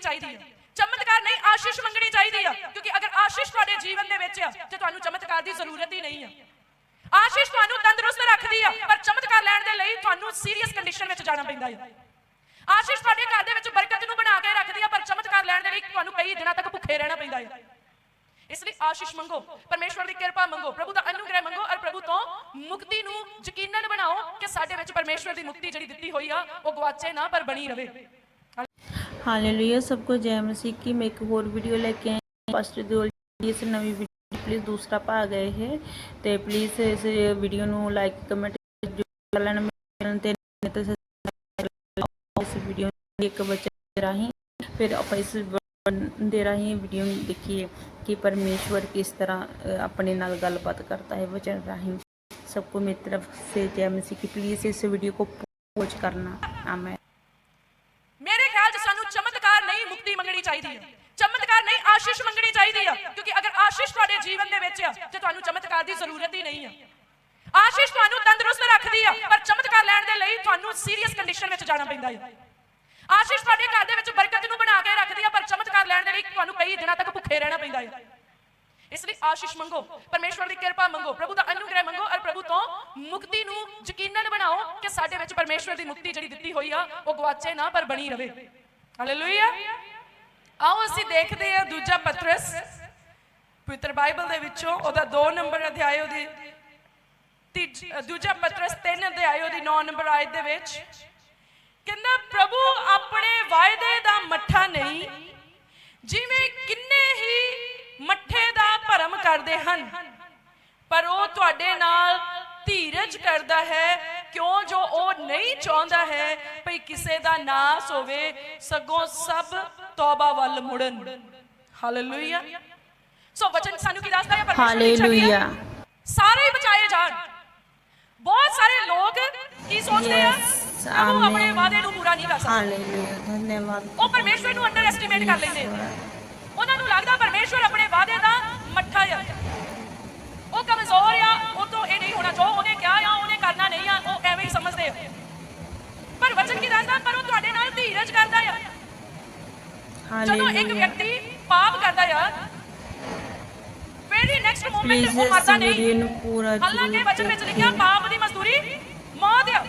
ਮੰਗਣੀ ਚਾਹੀਦੀ ਹੈ ਚਮਤਕਾਰ ਨਹੀਂ, ਆਸ਼ੀਸ਼ ਮੰਗਣੀ ਚਾਹੀਦੀ ਆ। ਕਿਉਂਕਿ ਅਗਰ ਆਸ਼ੀਸ਼ ਤੁਹਾਡੇ ਜੀਵਨ ਦੇ ਵਿੱਚ ਆ, ਤੇ ਤੁਹਾਨੂੰ ਚਮਤਕਾਰ ਦੀ ਜ਼ਰੂਰਤ ਹੀ ਨਹੀਂ ਆ। ਆਸ਼ੀਸ਼ ਤੁਹਾਨੂੰ ਤੰਦਰੁਸਤ ਰੱਖਦੀ ਆ, ਪਰ ਚਮਤਕਾਰ ਲੈਣ ਦੇ ਲਈ ਤੁਹਾਨੂੰ ਸੀਰੀਅਸ ਕੰਡੀਸ਼ਨ ਵਿੱਚ ਜਾਣਾ ਪੈਂਦਾ ਹੈ ਆਸ਼ੀਸ਼ ਤੁਹਾਡੇ ਘਰ ਦੇ ਵਿੱਚ ਬਰਕਤ ਨੂੰ ਬਣਾ ਕੇ ਰੱਖਦੀ ਆ, ਪਰ ਚਮਤਕਾਰ ਲੈਣ ਦੇ ਲਈ ਤੁਹਾਨੂੰ ਕਈ ਦਿਨਾਂ ਤੱਕ ਭੁੱਖੇ ਰਹਿਣਾ ਪੈਂਦਾ ਹੈ ਇਸ ਲਈ ਆਸ਼ੀਸ਼ ਮੰਗੋ, ਪਰਮੇਸ਼ਵਰ ਦੀ ਕਿਰਪਾ ਮੰਗੋ, ਪ੍ਰਭੂ ਦਾ ਅਨੁਗ੍ਰਹਿ ਮੰਗੋ, ਔਰ ਪ੍ਰਭੂ ਤੋਂ ਮੁਕਤੀ ਨੂੰ ਯਕੀਨਨ ਬਣਾਓ ਕਿ ਸਾਡੇ ਵਿੱਚ ਪਰਮੇਸ਼ਵਰ ਦੀ ਮੁਕਤੀ ਜਿਹੜੀ ਦਿੱਤੀ ਹੋਈ ਆ, ਉਹ ਗਵਾਚੇ ਨਾ, ਪਰ ਬਣੀ ਰਵੇ। हाल लिया सबको जय मसीह की मैं एक और वीडियो लेके आए से नवी वीडियो प्लीज़ दूसरा पा गए है। तो प्लीज़ इस वीडियो लाइक तो कमेंट फिर आप ਤੇ ਤੇ ਇਸ ਵੀਡੀਓ ਇੱਕ ਬੱਚੇ ਰਾਹੀਂ ਫਿਰ ਆਪਾਂ ਇਸ ਦੇ ਰਾਹੀਂ ਵੀਡੀਓ ਦੇਖੀਏ ਕਿ ਪਰਮੇਸ਼ਵਰ ਕਿਸ ਤਰ੍ਹਾਂ सबको मेरी तरफ़ से जय मसीह की प्लीज़ इस वीडियो को पोस्ट करना। आमेन। ਮੁਕਤੀ ਮੰਗਣੀ ਚਾਹੀਦੀ ਹੈ ਚਮਤਕਾਰ ਨਹੀਂ, ਆਸ਼ੀਸ਼ ਮੰਗਣੀ ਚਾਹੀਦੀ ਆ। ਕਿਉਂਕਿ ਅਗਰ ਆਸ਼ੀਸ਼ ਤੁਹਾਡੇ ਜੀਵਨ ਦੇ ਵਿੱਚ ਆ, ਤੇ ਤੁਹਾਨੂੰ ਚਮਤਕਾਰ ਦੀ ਜ਼ਰੂਰਤ ਹੀ ਨਹੀਂ ਆ। ਆਸ਼ੀਸ਼ ਤੁਹਾਨੂੰ ਤੰਦਰੁਸਤ ਰੱਖਦੀ ਆ, ਪਰ ਚਮਤਕਾਰ ਲੈਣ ਦੇ ਲਈ ਤੁਹਾਨੂੰ ਸੀਰੀਅਸ ਕੰਡੀਸ਼ਨ ਵਿੱਚ ਜਾਣਾ ਪੈਂਦਾ ਹੈ ਆਸ਼ੀਸ਼ ਤੁਹਾਡੇ ਘਰ ਦੇ ਵਿੱਚ ਬਰਕਤ ਨੂੰ ਬਣਾ ਕੇ ਰੱਖਦੀ ਆ, ਪਰ ਚਮਤਕਾਰ ਲੈਣ ਦੇ ਲਈ ਤੁਹਾਨੂੰ ਕਈ ਦਿਨਾਂ ਤੱਕ ਭੁੱਖੇ ਰਹਿਣਾ ਪੈਂਦਾ ਹੈ ਇਸ ਲਈ ਆਸ਼ੀਸ਼ ਮੰਗੋ, ਪਰਮੇਸ਼ਵਰ ਦੀ ਕਿਰਪਾ ਮੰਗੋ, ਪ੍ਰਭੂ ਦਾ ਅਨੁਗ੍ਰਹਿ ਮੰਗੋ ਔਰ ਪ੍ਰਭੂ ਤੋਂ ਮੁਕਤੀ ਨੂੰ ਯਕੀਨਨ ਬਣਾਓ ਕਿ ਸਾਡੇ ਵਿੱਚ ਪਰਮੇਸ਼ਵਰ ਦੀ ਮੁਕਤੀ ਜਿਹੜੀ ਦਿੱਤੀ ਹੋਈ ਆ, ਉਹ ਗਵਾਚੇ ਨਾ ਪਰ ਬਣੀ ਰਵੇ। ਹਾਲੇਲੂਇਆ ਆਓ ਅਸੀਂ ਦੇਖਦੇ ਹਾਂ ਦੂਜਾ ਪਤਰਸ। ਪਵਿੱਤਰ ਬਾਈਬਲ ਦੇ ਵਿੱਚੋਂ ਉਹਦਾ 2 ਨੰਬਰ ਅਧਿਆਇ, ਉਹਦੀ ਦੂਜਾ ਪਤਰਸ 3 ਅਧਿਆਇ, ਉਹਦੀ 9 ਨੰਬਰ ਆਇਤ ਦੇ ਵਿੱਚ ਕਹਿੰਦਾ, ਪ੍ਰਭੂ, ਆਪਣੇ ਵਾਅਦੇ ਦਾ ਮੱਠਾ ਨਹੀਂ, ਜਿਵੇਂ ਕਿੰਨੇ ਹੀ ਮੱਠੇ ਦਾ ਭਰਮ ਕਰਦੇ ਹਨ, ਪਰ ਉਹ ਤੁਹਾਡੇ ਨਾਲ ਧੀਰਜ ਕਰਦਾ ਹੈ ਕਿਉਂ ਜੋ ਉਹ ਨਹੀਂ ਚਾਹੁੰਦਾ ਹੈ ਭਈ ਕਿਸੇ ਦਾ ਨਾਸ ਹੋਵੇ ਸਗੋਂ ਸਭ ਤੌਬਾ ਵੱਲ ਮੁੜਨ। ਹਾਲੇਲੂਇਆ ਸੋ ਵਚਨ ਸਾਨੂੰ ਕੀ ਦੱਸਦਾ ਹੈ? ਦੀ ਹੈ। ਹਾਲੇਲੂਇਆ ਸਾਰੇ ਹੀ ਬਚਾਏ ਜਾਣ। ਬਹੁਤ ਸਾਰੇ ਲੋਕ ਕੀ ਸੋਚਦੇ ਆ? ਪ੍ਰਭੂ ਆਪਣੇ. ਵਾਅਦੇ ਨੂੰ ਪੂਰਾ ਨਹੀਂ ਕਰ ਸਕਦਾ। ਹਾਲੇਲੂਇਆ ਧੰਨਵਾਦ। ਉਹ ਪਰਮੇਸ਼ਵਰ ਨੂੰ ਅੰਡਰ ਐਸਟੀਮੇਟ ਕਰ ਲੈਂਦੇ। ਉਹਨਾਂ ਨੂੰ ਲੱਗਦਾ ਪਰਮੇਸ਼ਵਰ ਆਪਣੇ ਵਾਅਦੇ ਦਾ ਮੱਠਾ ਆ ਉਹ ਕਮਜ਼ੋਰ ਆ ਉਹ ਤੋਂ ਇਹ ਨਹੀਂ ਹੋਣਾ ਜੋ ਉਹਨੇ ਕਿਹਾ ਆ ਉਹਨੇ ਕਰਨਾ ਨਹੀਂ ਆ ਉਹ ਐਵੇਂ ਹੀ ਸਮਝਦੇ ਆ। ਪਰ ਵਚਨ ਕੀ ਦੱਸਦਾ? ਪਰ ਉਹ ਤੁਹਾਡੇ ਨਾਲ ਧੀਰਜ ਕਰਦਾ ਆ। ਜਦੋਂ ਇੱਕ ਵਿਅਕਤੀ ਪਾਪ ਕਰਦਾ ਆ ਫਿਰ ਨੈਕਸਟ ਮੂਮੈਂਟ ਉਹ ਮਰਦਾ ਨਹੀਂ। ਹਾਲਾਂਕਿ ਵਚਨ ਵਿੱਚ ਲਿਖਿਆ ਪਾਪ ਦੀ ਮਜ਼ਦੂਰੀ ਮੌਤ ਆ।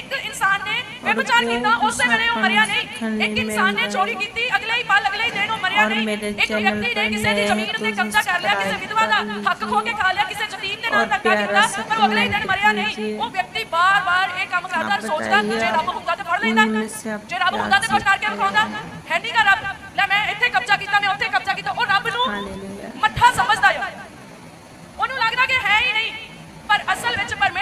ਇੱਕ ਇਨਸਾਨ ਨੇ ਵਿਭਚਾਰ ਕੀਤਾ ਉਸੇ ਵੇਲੇ ਉਹ ਮਰਿਆ ਨਹੀਂ। ਇੱਕ ਇਨਸਾਨ ਨੇ ਚੋਰੀ ਕੀਤੀ ਅਗਲੇ ਹੀ ਪਲ ਅਗਲੇ ਹੀ ਦਿਨ ਉਹ ਮਰਿਆ ਨਹੀਂ। ਇੱਕ ਵਿਅਕਤੀ ਨੇ ਕਿਸੇ ਦੀ ਜ਼ਮੀਨ ਤੇ ਕਬਜ਼ਾ ਕਰ ਲਿਆ ਕਿਸੇ ਵਿਧਵਾ ਦਾ ਹੱਕ ਖੋ ਕੇ ਖਾ ਲਿਆ ਕਿਸੇ ਯਤੀਮ ਦੇ ਨਾਲ ਧੱਕਾ ਕੀਤਾ ਪਰ ਅਗਲੇ ਹੀ ਦਿਨ ਮਰਿਆ ਨਹੀਂ। ਉਹ ਵਿਅਕਤੀ ਬਾਰ-ਬਾਰ ਇਹ ਕੰਮ ਕਰਦਾ ਤੇ ਸੋਚਦਾ ਜੇ ਰੱਬ ਹੁੰਦਾ ਤੇ ਫੜ ਲੈਂਦਾ। ਜੇ ਰੱਬ ਹੁੰਦਾ ਤੇ ਕੁਝ ਕਰਕੇ ਵਿਖਾਉਂਦਾ। ਹੈ ਨਹੀਂ ਦਾ ਰੱਬ ਲੈ ਮੈਂ ਇੱਥੇ ਕਬਜ਼ਾ ਕੀਤਾ ਮੈਂ ਉੱਥੇ ਕਬਜ਼ਾ ਕੀਤਾ। ਉਹ ਰੱਬ ਨੂੰ ਮੱਠਾ ਸਮਝ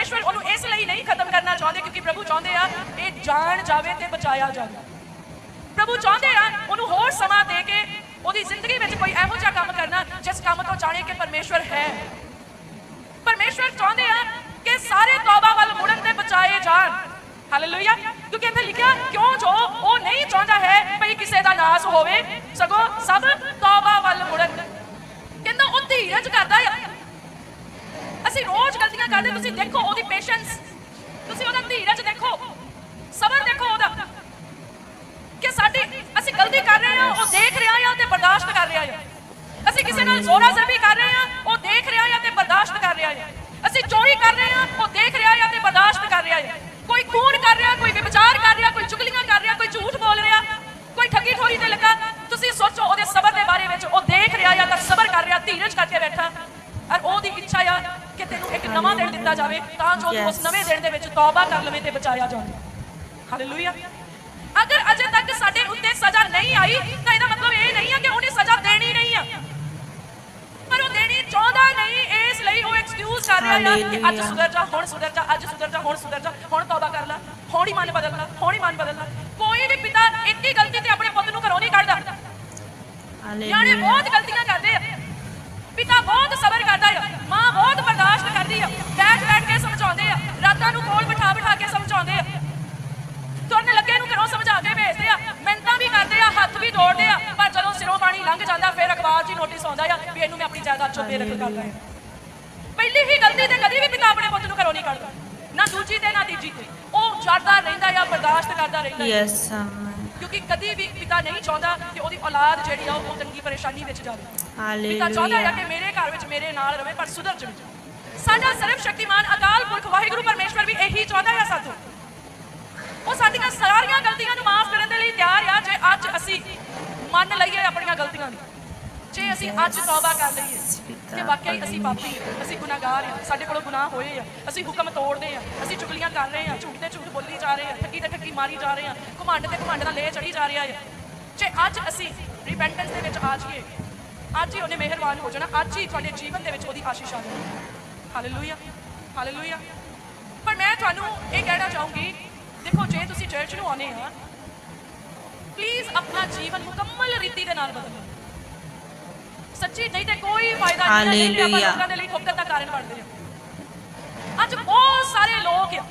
ਪਰਮੇਸ਼ਵਰ ਉਹਨੂੰ ਇਸ ਲਈ ਨਹੀਂ ਖਤਮ ਕਰਨਾ ਚਾਹੁੰਦੇ ਕਿਉਂਕਿ ਪ੍ਰਭੂ ਚਾਹੁੰਦੇ ਆ ਇਹ ਜਾਣ ਜਾਵੇ ਤੇ ਬਚਾਇਆ ਜਾਵੇ। ਪ੍ਰਭੂ ਚਾਹੁੰਦੇ ਆ ਉਹਨੂੰ ਹੋਰ ਸਮਾਂ ਦੇ ਕੇ ਉਹਦੀ ਜ਼ਿੰਦਗੀ ਵਿੱਚ ਕੋਈ ਇਹੋ ਜਿਹਾ ਕੰਮ ਕਰਨਾ ਜਿਸ ਕੰਮ ਤੋਂ ਜਾਣੇ ਕਿ ਪਰਮੇਸ਼ਵਰ ਹੈ। ਪਰਮੇਸ਼ਵਰ ਚਾਹੁੰਦੇ ਆ ਕਿ ਸਾਰੇ ਤੌਬਾ ਵੱਲ ਮੁੜਨ ਤੇ ਬਚਾਏ ਜਾਣ। ਹਾਲੇਲੂਇਆ ਕਿਉਂਕਿ ਇੱਥੇ ਲਿਖਿਆ ਕਿਉਂ ਜੋ ਉਹ ਨਹੀਂ ਚਾਹੁੰਦਾ ਹੈ ਭਈ ਕਿਸੇ ਦਾ ਨਾਸ ਹੋਵੇ। ਸਗੋਂ ਸਭ ਤੌਬਾ ਵੱਲ ਮੁੜਨ। ਕਹਿੰਦਾ ਉਹ ਧੀਰਜ ਕਰਦਾ ਆ। ਅਸੀਂ ਰੋਜ਼ ਗਲਤੀਆਂ ਕਰਦੇ, ਤੁਸੀਂ ਦੇਖੋ ਉਹਦੀ ਪੇਸ਼ੈਂਸ ਤੁਸੀਂ ਉਹਦਾ ਧੀਰਜ ਦੇਖੋ। ਸਬਰ ਦੇਖੋ ਉਹਦਾ। ਕਿ ਸਾਡੀ, ਅਸੀਂ ਗਲਤੀ ਕਰ ਰਹੇ ਹਾਂ, ਉਹ ਦੇਖ ਰਿਹਾ ਆ ਤੇ ਬਰਦਾਸ਼ਤ ਕਰ ਰਿਹਾ ਆ ਅਸੀਂ ਕਿਸੇ ਨਾਲ ਜ਼ੋਰਾ ਜ਼ਰਬੀ ਕਰ ਰਹੇ ਹਾਂ, ਉਹ ਦੇਖ ਰਿਹਾ ਆ ਤੇ ਬਰਦਾਸ਼ਤ ਕਰ ਰਿਹਾ ਆ ਅਸੀਂ ਚੋਰੀ ਕਰ ਰਹੇ ਹਾਂ, ਉਹ ਦੇਖ ਰਿਹਾ ਆ ਤੇ ਬਰਦਾਸ਼ਤ ਕਰ ਰਿਹਾ ਆ ਕੋਈ ਖੂਨ ਕਰ ਰਿਹਾ, ਕੋਈ ਵਿਚਾਰ ਕਰ ਰਿਹਾ, ਕੋਈ ਚੁਗਲੀਆਂ ਕਰ ਰਿਹਾ, ਕੋਈ ਝੂਠ ਬੋਲ ਰਿਹਾ, ਕੋਈ ਠੱਗੀ ਠੋਰੀ ਤੇ ਲੱਗਾ। ਤੁਸੀਂ ਸੋਚੋ ਉਹਦੇ ਸਬਰ ਦੇ ਬਾਰੇ ਵਿੱਚ, ਉਹ ਦੇਖ ਰਿਹਾ ਆ ਤਾਂ ਸਬਰ ਕਰ ਰਿਹਾ, ਧੀਰਜ ਕਰਕੇ ਬੈਠਾ। ਔਰ ਉਹਦੀ ਇੱਛਾ ਆ ਕਿ ਤੈਨੂੰ ਇੱਕ ਨਵਾਂ ਦਿਨ ਦਿੱਤਾ ਜਾਵੇ ਤਾਂ ਜੋ ਤੂੰ ਉਸ. ਨਵੇਂ ਦਿਨ ਦੇ ਵਿੱਚ ਤੌਬਾ ਕਰ ਲਵੇਂ ਤੇ ਬਚਾਇਆ ਜਾਵੇ। ਹਾਲੇਲੂਇਆ ਅਗਰ ਅਜੇ ਤੱਕ ਸਾਡੇ ਉੱਤੇ ਸਜ਼ਾ ਨਹੀਂ ਆਈ ਤਾਂ ਇਹਦਾ ਮਤਲਬ ਇਹ ਨਹੀਂ ਹੈ ਕਿ ਉਹਨੇ ਸਜ਼ਾ ਦੇਣੀ ਨਹੀਂ ਆ। ਪਰ ਉਹ ਦੇਣੀ ਚਾਹੁੰਦਾ ਨਹੀਂ ਇਸ ਲਈ ਉਹ ਐਕਸਕਿਊਜ਼ ਕਰ ਰਿਹਾ ਆ ਕਿ ਅੱਜ। ਸੁਧਰ ਜਾ ਹੁਣ ਸੁਧਰ ਜਾ ਅੱਜ ਸੁਧਰ ਜਾ ਹੁਣ ਸੁਧਰ ਜਾ ਹੁਣ ਤੌਬਾ ਕਰ ਲੈ ਹੁਣ ਹੀ ਮਨ ਬਦਲ ਲੈ ਹੁਣ ਹੀ ਮਨ ਬਦਲ ਲੈ। ਕੋਈ ਵੀ ਪਿਤਾ ਇੱਕ ਹੀ ਗਲਤੀ ਤੇ ਆਪਣੇ ਪੁੱਤ ਨੂੰ ਘਰੋਂ ਨਹੀਂ ਕੱਢਦਾ। ਹਾਲੇਲੂਇਆ ਬਹੁਤ ਗਲਤੀਆਂ ਕਰਦੇ ਆ। ਪਿਤਾ ਬਹੁਤ ਸਬਰ ਕਰਦਾ ਆ ਮਾਂ ਬਹੁਤ ਬਰਦਾਸ਼ਤ ਕਰਦੀ ਆ ਬੈਠ ਬੈਠ ਕੇ ਸਮਝਾਉਂਦੇ ਆ ਰਾਤਾਂ ਨੂੰ ਕੋਲ ਬਿਠਾ ਬਿਠਾ ਕੇ ਸਮਝਾਉਂਦੇ ਆ। ਤੁਰਨ ਲੱਗੇ ਨੂੰ ਘਰੋਂ ਸਮਝਾ ਕੇ ਭੇਜਦੇ ਆ ਮਿਹਨਤਾਂ ਵੀ ਕਰਦੇ ਆ ਹੱਥ ਵੀ ਜੋੜਦੇ ਆ ਪਰ ਜਦੋਂ ਸਿਰੋਂ ਪਾਣੀ ਲੰਘ ਜਾਂਦਾ ਫਿਰ ਅਖਬਾਰ 'ਚ ਨੋਟਿਸ ਆਉਂਦਾ ਆ ਵੀ ਇਹਨੂੰ ਮੈਂ ਆਪਣੀ ਜਾਇਦਾਦ ਚੋਂ ਬੇਦਖਲ ਕਰਦਾ ਆ ਪਹਿਲੀ ਹੀ ਗਲਤੀ ਤੇ ਕਦੀ ਵੀ ਪਿਤਾ ਆਪਣੇ ਪੁੱਤ ਨੂੰ ਘਰੋਂ ਨਹੀਂ ਕੱਢਦਾ ਨਾ ਦੂਜੀ ਤੇ ਨਾ ਤੀਜੀ ਤੇ। ਉਹ ਜੜਦਾ ਰਹਿੰਦਾ ਆ ਬਰਦਾਸ਼ਤ ਕਰਦਾ ਰਹਿੰਦਾ ਹੈ ਯੈਸ ਕਿਉਂਕਿ ਕਦੀ ਵੀ ਪਿਤਾ ਨਹੀਂ ਚਾਹੁੰਦਾ ਕਿ ਉਹਦੀ ਔਲਾਦ ਜਿਹੜੀ ਆ ਉਹ ਤੰਗੀ ਪਰੇਸ਼ਾਨੀ ਵਿੱਚ ਜਾਵੇ। ਪਿਤਾ ਚਾਹੁੰਦਾ ਹੈ ਕਿ ਮੇਰੇ ਘਰ ਵਿੱਚ ਮੇਰੇ ਨਾਲ ਰਵੇ ਪਰ ਸੁਧਰ ਜਾਵੇ। ਸਾਡਾ ਸਰਵ ਸ਼ਕਤੀਮਾਨ ਅਕਾਲ ਪੁਰਖ ਵਾਹਿਗੁਰੂ ਪਰਮੇਸ਼ਵਰ ਵੀ ਇਹੀ ਚਾਹੁੰਦਾ ਹੈ ਸਾਥੋਂ। ਉਹ ਸਾਡੀਆਂ ਸਾਰੀਆਂ ਗਲਤੀਆਂ ਨੂੰ ਮਾਫ ਕਰਨ ਦੇ ਲਈ ਤਿਆਰ ਆ ਜੇ ਅੱਜ ਅਸੀਂ ਮੰਨ ਲਈਏ ਆਪਣੀਆਂ ਗਲਤੀਆਂ ਨੂੰ। ਜੇ ਅਸੀਂ ਅੱਜ ਤੌਬਾ ਕਰ ਲਈਏ ਕਿ ਵਾਕਈ ਅਸੀਂ ਪਾਪੀ ਹਾਂ, ਅਸੀਂ ਗੁਨਾਹਗਾਰ ਹਾਂ ਸਾਡੇ ਕੋਲੋਂ ਗੁਨਾਹ ਹੋਏ ਆ ਅਸੀਂ ਹੁਕਮ ਤੋੜਦੇ ਆ ਅਸੀਂ ਚੁਗਲੀਆਂ ਕਰ ਰਹੇ ਆ ਝੂਠ ਤੇ ਝੂਠ ਬੋਲੀ ਜਾ ਰਹੇ ਆ ਠੱਗੀ ਤੇ ਠੱਗੀ ਮਾਰੀ ਜਾ ਰਹੇ ਆ ਘਮੰਡ ਤੇ ਘਮੰਡ ਨਾਲ ਲੈ ਚੜੀ ਜਾ ਰਿਹਾ ਹੈ। ਜੇ ਅੱਜ ਅਸੀਂ ਰਿਪੈਂਟੈਂਸ ਦੇ ਵਿੱਚ ਆ ਜਾਈਏ ਅੱਜ ਹੀ ਉਹਨੇ ਮਿਹਰਬਾਨ ਹੋ ਜਾਣਾ। ਅੱਜ ਹੀ ਤੁਹਾਡੇ ਜੀਵਨ ਦੇ ਵਿੱਚ ਉਹਦੀ ਆਸ਼ੀਸ਼ ਆ ਜਾਣੀ। ਹਾਲੇਲੂਇਆ ਹਾਲੇਲੂਇਆ ਪਰ ਮੈਂ ਤੁਹਾਨੂੰ ਇਹ ਕਹਿਣਾ ਚਾਹੂੰਗੀ ਦੇਖੋ ਜੇ ਤੁਸੀਂ ਚਰਚ ਨੂੰ ਆਉਨੇ ਆ ਪਲੀਜ਼ ਆਪਣਾ ਜੀਵਨ ਮੁਕੰਮਲ ਰੀਤੀ ਦੇ ਨਾਲ ਬਦਲੋ। ਸੱਚੀ ਨਹੀਂ ਤੇ ਕੋਈ ਫਾਇਦਾ ਨਹੀਂ ਹੈ। ਲੋਕਾਂ ਦੇ ਲਈ ਠੋਕਰ ਦਾ ਕਾਰਨ ਬਣਦੇ ਆ। ਅੱਜ ਬਹੁਤ ਸਾਰੇ ਲੋਕ ਆ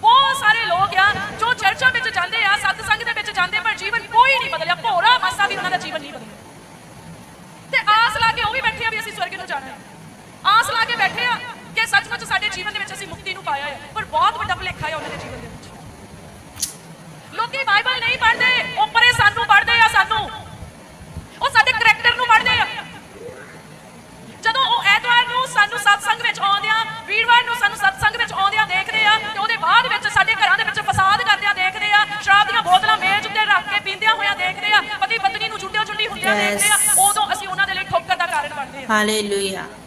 ਬਹੁਤ ਸਾਰੇ ਲੋਕ ਆ ਜੋ ਚਰਚਾਂ ਵਿੱਚ ਜਾਂਦੇ ਆ ਸਤਸੰਗ ਦੇ ਵਿੱਚ ਜਾਂਦੇ ਪਰ ਜੀਵਨ ਕੋਈ ਨਹੀਂ ਬਦਲਿਆ ਭੋਰਾ ਮਾਸਾ ਵੀ ਉਹਨਾਂ ਦਾ ਜੀਵਨ ਨਹੀਂ ਬਦਲਿਆ ਤੇ ਆਸ ਲਾ ਕੇ ਉਹ ਵੀ ਬੈਠੇ ਆ ਵੀ ਅਸੀਂ ਸਵਰਗ ਨੂੰ ਜਾਣਾ ਹੈ ਆਸ ਲਾ ਕੇ ਬੈਠੇ ਆ ਕਿ ਸੱਚਮੁੱਚ ਸਾਡੇ ਜੀਵਨ ਦੇ ਵਿੱਚ ਅਸੀਂ ਮੁਕਤੀ ਨੂੰ ਪਾਇਆ ਹੈ ਪਰ ਬਹੁਤ ਵੱਡਾ ਭੁਲੇਖਾ ਹੈ ਉਹਨਾਂ ਦੇ ਜੀਵਨ ਦੇ ਵਿੱਚ ਲੋਕੀ ਬਾਈਬਲ ਨਹੀਂ ਪੜ੍ਹਦੇ ਉਹ ਪਰੇ ਸਾਨੂੰ ਪੜ੍ਹਦੇ ਆ ਸਾਨੂੰ ਉਹ ਸਾਡੇ ਕਰੈਕਟਰ ਨੂੰ ਪੜ੍ਹਦੇ ਆ ਜਦੋਂ ਉਹ ਐਤਵਾਰ ਨੂੰ ਸਾਨੂੰ ਸਤਸੰਗ ਵਿੱਚ ਆਉਂਦਿਆਂ ਵੀਰਵਾਰ ਨੂੰ ਸਾਨੂੰ ਸਤਸੰਗ ਵਿੱਚ ਆਉਂਦਿਆਂ ਦੇਖਦੇ ਆ ਤੇ ਉਹਦੇ ਬਾਅਦ ਵਿੱਚ ਸਾਡੇ ਘਰਾਂ ਦੇ ਵਿੱਚ ਫਸਾਦ ਕਰਦਿਆਂ ਦੇਖਦੇ ਆ ਸ਼ਰਾਬ ਦੀਆਂ ਬੋਤਲਾਂ ਮੇਜ਼ ਉੱਤੇ ਰੱਖ ਕੇ ਪੀਂਦਿਆਂ ਹੋਇਆਂ ਦੇਖਦੇ ਆ ਪਤੀ ਪਤਨੀ ਨੂੰ ਜੁੱਟਿਆਂ ਜੁੱਟੀ ਹੁੰਦਿਆਂ Yes. ਦੇਖਦੇ ਆ ਉਦੋਂ ਅਸੀਂ ਉਹਨਾਂ ਦੇ ਲਈ ਠੋਕਰ ਦਾ ਕਾਰਨ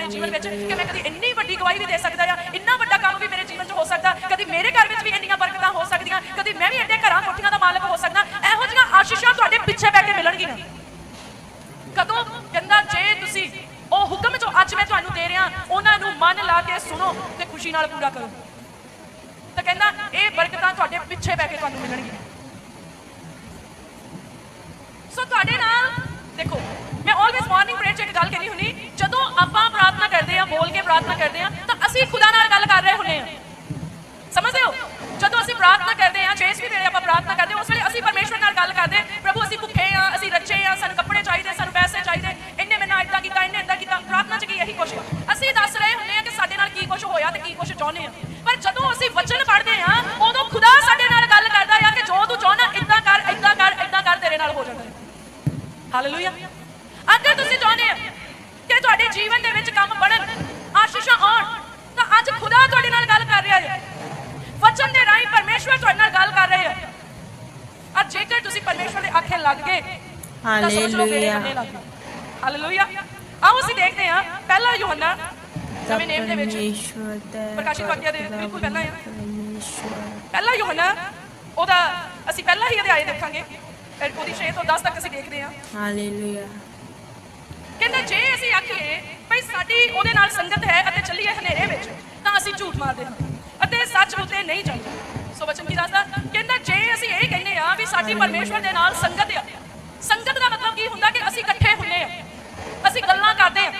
ਆਪਣੇ ਜੀਵਨ ਵਿੱਚ ਕਿ ਮੈਂ ਕਦੀ ਇੰਨੀ ਵੱਡੀ ਗਵਾਹੀ ਵੀ ਦੇ ਸਕਦਾ ਆ ਇੰਨਾ ਵੱਡਾ ਕੰਮ ਵੀ ਮੇਰੇ ਜੀਵਨ 'ਚ ਹੋ ਸਕਦਾ। ਕਦੀ ਮੇਰੇ ਘਰ ਵਿੱਚ ਵੀ ਇੰਨੀਆਂ ਬਰਕਤਾਂ ਹੋ ਸਕਦੀਆਂ। ਕਦੀ ਮੈਂ ਵੀ ਐਡੇ ਘਰਾਂ ਕੋਠੀਆਂ ਦਾ ਮਾਲਕ ਹੋ ਸਕਦਾ। ਇਹੋ ਜਿਹੀਆਂ ਆਸ਼ੀਸ਼ਾਂ ਤੁਹਾਡੇ ਪਿੱਛੇ ਬੈ ਕੇ ਮਿਲਣਗੀਆਂ। ਕਦੋਂ ਕਹਿੰਦਾ, ਜੇ ਤੁਸੀਂ ਉਹ ਹੁਕਮ ਜੋ ਅੱਜ ਮੈਂ ਤੁਹਾਨੂੰ ਦੇ ਰਿਹਾ, ਉਹਨਾਂ ਨੂੰ ਮਨ ਲਾ ਕੇ ਸੁਣੋ ਤੇ ਖੁਸ਼ੀ ਨਾਲ ਪੂਰਾ ਕਰੋ। ਤਾਂ ਕਹਿੰਦਾ, ਇਹ ਬਰਕਤਾਂ ਤੁਹਾਡੇ ਪਿੱਛੇ ਬੈ ਕੇ ਤੁਹਾਨੂੰ ਮਿਲਣਗੀਆਂ। ਸੋ ਤੁਹਾਡੇ ਨਾਲ, ਦੇਖੋ, ਮੈਂ ਆਲਵੇਸ ਮਾਰਨਿੰਗ ਪ੍ਰੇਅਰ 'ਚ ਇੱਕ ਗੱਲ ਕਹਿੰਦੀ ਹੁੰਨੀ ਜਦੋਂ ਆਪਾਂ ਬੋਲ ਕੇ ਪ੍ਰਾਰਥਨਾ ਕਰਦੇ ਆ ਤਾਂ ਅਸੀਂ ਖੁਦਾ ਨਾਲ ਗੱਲ ਕਰ ਰਹੇ ਹੁੰਨੇ ਆ ਸਮਝਦੇ ਹੋ? ਜਦੋਂ ਅਸੀਂ ਪ੍ਰਾਰਥਨਾ ਕਰਦੇ ਆ ਜਿਸ ਵੀ ਵੇਲੇ ਆਪਾਂ ਪ੍ਰਾਰਥਨਾ ਕਰਦੇ ਹਾਂ, ਉਸ ਵੇਲੇ ਅਸੀਂ ਪਰਮੇਸ਼ਵਰ ਨਾਲ ਗੱਲ ਕਰਦੇ ਪ੍ਰਭੂ ਅਸੀਂ ਭੁੱਖੇ ਆ ਅਸੀਂ ਰੱਜੇ ਆ ਸਾਨੂੰ ਕੱਪੜੇ ਚਾਹੀਦੇ ਸਾਨੂੰ ਪੈਸੇ ਚਾਹੀਦੇ ਇਹਨੇ ਮੇਰੇ ਨਾਲ ਇਦਾਂ ਕੀਤਾ ਇਹਨੇ ਇਦਾਂ ਕੀਤਾ ਪ੍ਰਾਰਥਨਾ 'ਚ ਕੀ ਇਹੀ ਕੁਛ? ਅਸੀਂ ਦੱਸ ਰਹੇ ਹੁੰਨੇ ਆ ਕਿ ਸਾਡੇ ਨਾਲ ਕੀ ਕੁਛ ਹੋਇਆ ਤੇ ਕੀ ਕੁਛ ਚਾਹੁੰਦੇ ਆ ਪਰ ਜਦੋਂ ਅਸੀਂ ਵਚਨ ਪੜ੍ਹਦੇ ਆ ਉਦੋਂ ਖੁਦਾ ਸਾਡੇ ਨਾਲ ਗੱਲ ਕਰਦਾ ਆ ਕਿ ਜੋ ਤੂੰ ਚਾਹਨਾ ਇਦਾਂ ਕਰ ਇਦਾਂ ਕਰ ਇਦਾਂ ਕਰ ਤੇਰੇ ਨਾਲ ਹੋ ਜਾਂਦਾ। ਹੈ ਹਾਲੇਲੂਇਆ ਅਗਰ ਤੁਸੀਂ ਚਾਹੁੰਦੇ ਆ ਕਿ ਤੁਹਾਡੇ ਜੀਵਨ ਦੇ ਵਿੱਚ ਕੰਮ ਬਣਨ ਆਸ਼ੀਸ਼ਾਂ ਆਉਣ ਤਾਂ ਅੱਜ ਖੁਦਾ ਤੁਹਾਡੇ ਨਾਲ ਗੱਲ ਕਰ ਰਿਹਾ ਹੈ। ਵਚਨ ਦੇ ਰਾਹੀਂ ਪਰਮੇਸ਼ਵਰ ਤੁਹਾਡੇ ਨਾਲ ਗੱਲ ਕਰ ਰਿਹਾ ਹੈ। ਔਰ ਜੇਕਰ ਤੁਸੀਂ ਪਰਮੇਸ਼ਵਰ ਦੇ ਆਖੇ ਲੱਗ ਗਏ ਹਾਲੇਲੂਇਆ। ਹਾਲੇਲੂਇਆ। ਆਓ ਅਸੀਂ ਦੇਖਦੇ ਹਾਂ ਪਹਿਲਾ ਯੋਹਨਾ ਨਵੇਂ ਨੇਮ ਦੇ ਵਿੱਚ ਪ੍ਰਕਾਸ਼ਿਤ ਵਾਕਿਆ ਦੇ ਬਿਲਕੁਲ ਪਹਿਲਾਂ ਆ ਪਰਮੇਸ਼ਵਰ। ਪਹਿਲਾ ਯੋਹਨਾ ਉਹਦਾ ਅਸੀਂ ਪਹਿਲਾ ਹੀ ਅਧਿਆਇ ਦੇਖਾਂਗੇ। ਉਹਦੀ 6 ਤੋਂ 10 ਤੱਕ ਅਸੀਂ ਦੇਖਦੇ ਹਾਂ। ਹਾਲੇਲੂਇਆ। ਕਹਿੰਦਾ ਜੇ ਅਸੀਂ ਆਖੀਏ ਭਈ ਸਾਡੀ ਉਹਦੇ ਨਾਲ ਸੰਗਤ ਹੈ ਅਤੇ ਚੱਲੀਏ ਹਨੇਰੇ ਵਿੱਚ, ਤਾਂ ਅਸੀਂ ਝੂਠ ਮਾਰਦੇ ਹਾਂ ਅਤੇ ਸੱਚ ਉਤੇ ਨਹੀਂ ਚੱਲਦੇ ਸੋ ਵਚਨ ਕੀ ਦੱਸਦਾ? ਕਹਿੰਦਾ ਜੇ ਅਸੀਂ ਇਹ ਕਹਿੰਦੇ ਆ ਵੀ ਸਾਡੀ ਪਰਮੇਸ਼ਵਰ ਦੇ ਨਾਲ ਸੰਗਤ ਆ, ਸੰਗਤ ਦਾ ਮਤਲਬ ਕੀ ਹੁੰਦਾ ਕਿ ਅਸੀਂ ਇਕੱਠੇ ਹੁੰਨੇ ਆ ਅਸੀਂ ਗੱਲਾਂ ਕਰਦੇ ਆ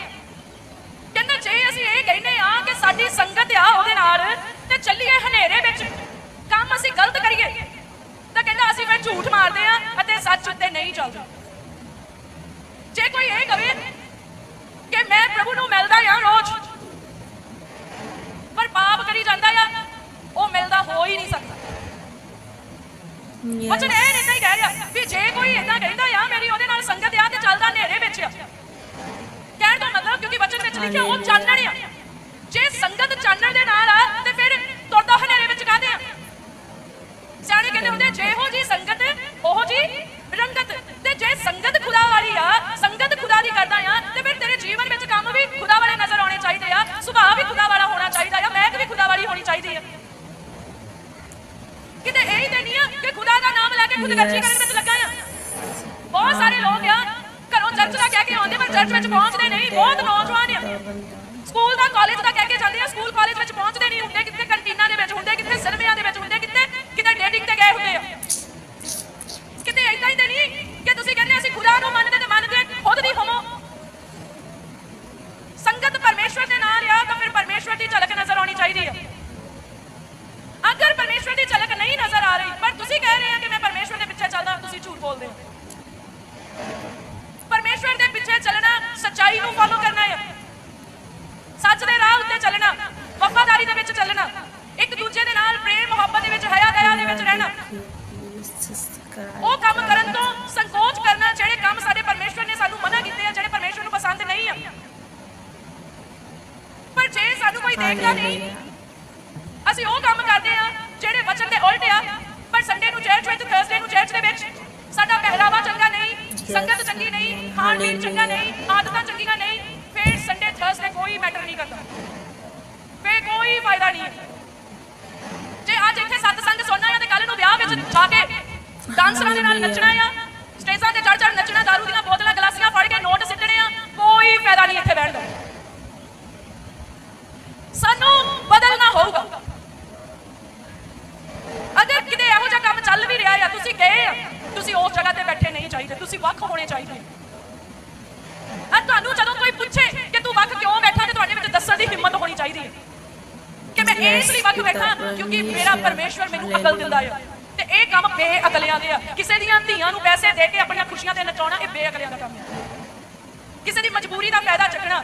ਕਹਿੰਦਾ ਜੇ ਅਸੀਂ ਇਹ ਕਹਿੰਦੇ ਆ ਕਿ ਸਾਡੀ ਸੰਗਤ ਆ ਉਹਦੇ ਨਾਲ, ਤੇ ਚੱਲੀਏ ਹਨੇਰੇ ਵਿੱਚ, ਕੰਮ ਅਸੀਂ ਗਲਤ ਕਰੀਏ, ਤਾਂ ਕਹਿੰਦਾ ਅਸੀਂ ਫਿਰ ਝੂਠ ਮਾਰਦੇ ਆ ਅਤੇ ਸੱਚ ਉੱਤੇ ਨਹੀਂ ਚੱਲਦੇ। ਜੇ ਕੋਈ ਇਹ ਕਵੇ ਕਿ ਮੈਂ ਪ੍ਰਭੂ ਨੂੰ ਮਿਲਦਾ ਆ ਰੋਜ਼ ਪਰ ਪਾਪ ਕਰੀ ਜਾਂਦਾ ਆ ਉਹ ਮਿਲਦਾ ਹੋ ਹੀ ਨਹੀਂ ਸਕਦਾ। ਵਚਨ ਇਹ ਨਹੀਂ ਕਹਿ ਰਿਹਾ ਵੀ ਜੇ ਕੋਈ ਇਦਾਂ ਕਹਿੰਦਾ ਆ ਮੇਰੀ ਉਹਦੇ ਨਾਲ ਸੰਗਤ ਆ ਤੇ ਚੱਲਦਾ ਹਨੇਰੇ ਵਿੱਚ ਆ। ਕਹਿਣ ਦਾ ਮਤਲਬ ਕਿਉਂਕਿ ਵਚਨ ਵਿੱਚ ਲਿਖਿਆ ਉਹ ਚਾਨਣ ਆ। ਜੇ ਸੰਗਤ ਚਾਨਣ ਦੇ ਨਾਲ ਆ ਤੇ ਫਿਰ ਤੁਰਦਾ ਹਨੇਰੇ ਵਿੱਚ ਕਾਹਦੇ ਆ? ਸਿਆਣੇ ਕਹਿੰਦੇ ਹੁੰਦੇ ਜਿਹੋ ਜੀ ਸੰਗਤ ਉਹੋ ਜੀ ਖੁਦ ਖਰਚੀ ਕਰਨ ਵਿੱਚ ਲੱਗਾ ਆ ਬਹੁਤ ਸਾਰੇ ਲੋਕ ਆ, ਘਰੋਂ ਚਰਚ ਦਾ ਕਹਿ ਕੇ ਆਉਂਦੇ, ਪਰ ਚਰਚ ਵਿੱਚ ਪਹੁੰਚਦੇ ਨਹੀਂ। ਬਹੁਤ ਨੌਜਵਾਨ ਆ। ਸਕੂਲ ਦਾ ਕਾਲਜ ਦਾ ਕਹਿ ਕੇ ਜਾਂਦੇ ਆ ਸਕੂਲ ਕਾਲਜ ਵਿੱਚ ਪਹੁੰਚਦੇ ਨਹੀਂ ਹੁੰਦੇ। ਕਿਤੇ ਕੰਟੀਨਾਂ ਦੇ ਵਿੱਚ ਹੁੰਦੇ ਕਿਤੇ ਸਿਨੇਮਿਆਂ ਦੇ ਵਿੱਚ ਹੁੰਦੇ ਕਿਤੇ ਕਿਤੇ ਡੇਟਿੰਗ ਤੇ ਗਏ ਹੁੰਦੇ ਆ। ਕਿਤੇ ਐਦਾਂ ਹੀ ਤੇ ਨਹੀਂ ਕਿ ਤੁਸੀਂ ਕਹਿੰਦੇ ਅਸੀਂ ਖੁਦਾ ਨੂੰ ਮੰਨਦੇ ਤੇ ਮੰਨਦੇ ਖੁਦ ਨਹੀਂ ਹੋਵੋ। ਸੰਗਤ ਪਰਮੇਸ਼ਵਰ ਦੇ ਨਾਲ ਆ, ਤਾਂ ਫਿਰ ਪਰਮੇਸ਼ਵਰ ਦੀ ਝਲਕ ਨਜ਼ਰ ਆਉਣੀ ਚਾਹੀਦੀ ਆ। ਮੈਨੂੰ ਆ। ਤੇ ਇਹ ਕੰਮ ਬੇਅਕਲਿਆਂ ਦੇ ਆ। ਕਿਸੇ ਦੀਆਂ ਧੀਆਂ ਨੂੰ ਪੈਸੇ ਦੇ ਕੇ ਆਪਣੀਆਂ ਖੁਸ਼ੀਆਂ ਤੇ ਨਚਾਉਣਾ, ਇਹ ਬੇਅਕਲਿਆਂ ਦਾ ਕੰਮ ਹੈ ਕਿਸੇ ਦੀ ਮਜਬੂਰੀ ਦਾ ਫਾਇਦਾ ਚੱਕਣਾ,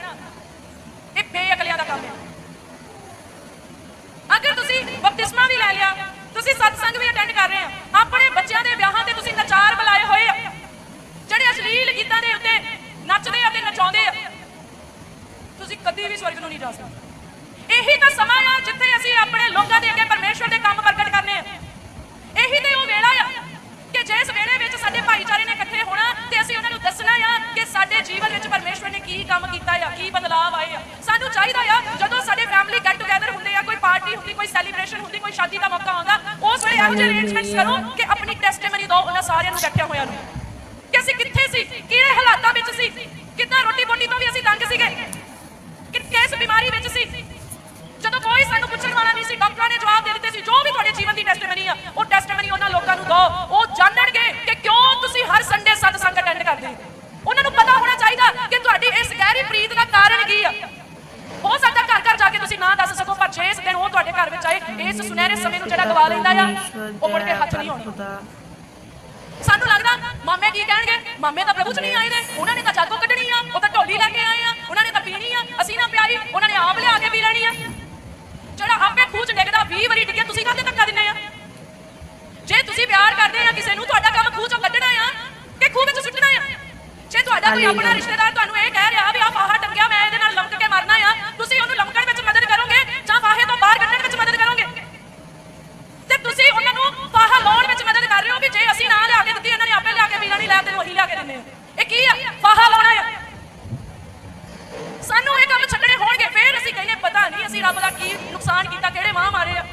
ਇਹ ਬੇਅਕਲਿਆਂ ਦਾ ਕੰਮ ਹੈ ਅਗਰ ਤੁਸੀਂ ਬਪਤਿਸਮਾ ਵੀ ਲੈ ਲਿਆ, ਤੁਸੀਂ ਸਤਸੰਗ ਵੀ ਅਟੈਂਡ ਕਰ ਰਹੇ ਆ, ਆਪਣੇ ਬੱਚਿਆਂ ਦੇ ਵਿਆਹਾਂ ਤੇ ਤੁਸੀਂ ਨਚਾਰ ਬੁਲਾਏ ਹੋਏ ਆ, ਜਿਹੜੇ ਅਸ਼ਲੀਲ ਗੀਤਾਂ ਦੇ ਉੱਤੇ ਨੱਚਦੇ ਆ ਤੇ ਨਚਾਉਂਦੇ ਆ, ਤੁਸੀਂ ਕਦੀ ਵੀ ਸਵਰਗ ਨੂੰ ਨਹੀਂ ਜਾ ਸਕਦੇ। ਇਹੀ ਤਾਂ ਸਮਾਂ ਆ ਜਿੱਥੇ ਅਸੀਂ ਆਪਣੇ ਲੋਕਾਂ ਦੇ ਅੱਗੇ ਕੰਮ ਕੀਤਾ ਆ, ਕੀ ਬਦਲਾਅ ਆਏ ਆ? ਸਾਨੂੰ ਚਾਹੀਦਾ ਆ, ਜਦੋਂ ਸਾਡੇ ਫੈਮਿਲੀ ਗੈਟ ਟੂਗੇਦਰ ਹੁੰਦੇ ਆ, ਕੋਈ ਪਾਰਟੀ ਹੁੰਦੀ, ਕੋਈ ਸੈਲੀਬ੍ਰੇਸ਼ਨ ਹੁੰਦੀ, ਕੋਈ ਸ਼ਾਦੀ ਦਾ ਮੌਕਾ ਆਉਂਦਾ, ਉਸ ਵੇਲੇ ਇਹੋ ਜਿਹੇ ਅਰੇਂਜਮੈਂਟਸ ਕਰੋ ਕਿ ਆਪਣੀ ਟੈਸਟੀਮਨੀ ਦਿਓ ਉਹਨਾਂ ਸਾਰਿਆਂ ਨੂੰ ਇਕੱਠਿਆਂ ਹੋਇਆਂ ਨੂੰ। ਕਿ ਅਸੀਂ ਕਿੱਥੇ ਸੀ, ਕਿਹੜੇ ਹਾਲਾਤਾਂ ਵਿੱਚ ਸੀ ਕਿੰਨਾ ਰੋਟੀ ਬੋਟੀ ਤੋਂ ਵੀ ਅਸੀਂ ਤੰਗ ਸੀਗੇ, ਕਿ ਕਿਸ ਬਿਮਾਰੀ ਵਿੱਚ ਸੀ। ਜਦੋਂ ਕੋਈ ਸਾਨੂੰ ਪੁੱਛਣ ਵਾਲਾ ਨਹੀਂ ਸੀ, ਡਾਕਟਰਾਂ ਨੇ ਜਵਾਬ ਦੇ ਦਿੱਤੇ ਸੀ, ਜੋ ਵੀ ਤੁਹਾਡੇ ਜੀਵਨ ਦੀ ਟੈਸਟੀਮਨੀ ਆ, ਉਹ ਟੈਸਟੀਮਨੀ ਉਹਨਾਂ ਲੋਕਾਂ ਨੂੰ ਦਿਓ ਉਹ ਜਾਣਨਗੇ ਕਿ ਕਿਉਂ ਤੁਸੀਂ ਹਰ ਸੰਡੇ ਸਤਸੰਗ ਅਟੈਂਡ ਕਰਦੇ ਹੋ ਉਹਨਾਂ ਨੂੰ ਪਤਾ ਹੋਣਾ ਚਾਹੀਦਾ ਕਿ ਤੁਹਾਡੀ ਇਸ ਗਹਿਰੀ ਪ੍ਰੀਤ ਦਾ ਕਾਰਨ ਕੀ ਆ ਹੋ ਸਕਦਾ ਘਰ ਘਰ ਜਾ ਕੇ ਤੁਸੀਂ ਨਾ ਦੱਸ ਸਕੋ ਪਰ ਜੇ ਇਸ ਦਿਨ ਉਹ ਤੁਹਾਡੇ ਘਰ ਵਿੱਚ ਆਏ। ਇਸ ਸੁਨਹਿਰੇ ਸਮੇਂ ਨੂੰ ਜਿਹੜਾ ਗਵਾ ਲੈਂਦਾ ਆ ਉਹ ਮੁੜ ਕੇ ਹੱਥ ਨਹੀਂ ਆਉਣਾ। ਸਾਨੂੰ ਲੱਗਦਾ ਮਾਮੇ ਕੀ ਕਹਿਣਗੇ? ਮਾਮੇ ਤਾਂ ਪ੍ਰਭੂ ਚ ਨਹੀਂ ਆਏ ਨੇ। ਉਹਨਾਂ ਨੇ ਤਾਂ ਜਾਗੋ ਕੱਢਣੀ ਆ ਉਹ ਤਾਂ ਢੋਲੀ ਲੈ ਕੇ ਆਏ ਆ। ਉਹਨਾਂ ਨੇ ਤਾਂ ਪੀਣੀ ਆ। ਅਸੀਂ ਨਾ ਪਿਆਈ ਉਹਨਾਂ ਨੇ ਆਪ ਲਿਆ ਕੇ ਪੀ ਲੈਣੀ ਆ। ਜਿਹੜਾ ਆਪੇ ਖੂਹ ਚ ਡਿੱਗਦਾ 20 ਵਾਰੀ ਡਿੱਗੇ ਤੁਸੀਂ ਕਾਹਦੇ ਧੱਕਾ ਦਿੰਦੇ ਆ? ਜੇ ਤੁਸੀਂ ਪਿਆਰ ਕਰਦੇ ਆ ਕਿਸੇ ਨੂੰ ਤੁਹਾਡਾ ਕੰਮ ਖੂਹ ਚੋਂ ਕੱਢਣਾ ਆ ਕਿ ਖੂਹ ਵਿੱਚ ਸੁੱਟਣਾ ਆ? ਜੇ ਤੁਹਾਡਾ ਕੋਈ ਆਪਣਾ ਰਿਸ਼ਤੇਦਾਰ ਤੁਹਾਨੂੰ ਇਹ ਕਹਿ ਰਿਹਾ ਵੀ ਆ ਫਾਹਾ ਟੰਗਿਆ ਮੈਂ ਇਹਦੇ ਨਾਲ ਲਮਕ ਕੇ ਮਰਨਾ ਆ ਤੁਸੀਂ ਉਹਨੂੰ ਲਮਕਣ ਵਿੱਚ ਮਦਦ ਕਰੋਗੇ ਜਾਂ ਫਾਹੇ ਤੋਂ ਬਾਹਰ ਕੱਢਣ ਵਿੱਚ ਮਦਦ ਕਰੋਗੇ ਤੇ ਤੁਸੀਂ ਉਹਨਾਂ ਨੂੰ ਫਾਹਾ ਲਾਉਣ ਵਿੱਚ ਮਦਦ ਜੇ ਅਸੀਂ ਨਾ ਲਿਆ ਕੇ ਦਿੱਤੀ, ਇਹਨਾਂ ਨੇ ਆਪੇ ਲਿਆ ਕੇ ਪੀਣਾ, ਨਹੀਂ ਲੈ ਤੈਨੂੰ ਉਹੀ ਲਿਆ ਕੇ ਦਿੰਦੇ ਆ ਇਹ ਕੀ ਆ? ਫਾਹਾ ਲਾਉਣਾ ਆ। ਸਾਨੂੰ ਇਹ ਕੰਮ ਛੱਡਣੇ ਹੋਣਗੇ, ਫੇਰ ਅਸੀਂ ਕਹੀਏ, ਪਤਾ ਨਹੀਂ ਅਸੀਂ ਰੱਬ ਦਾ ਕੀ ਨੁਕਸਾਨ ਕੀਤਾ, ਕਿਹੜੇ ਮਾਂ ਮਾਰੇ ਆ।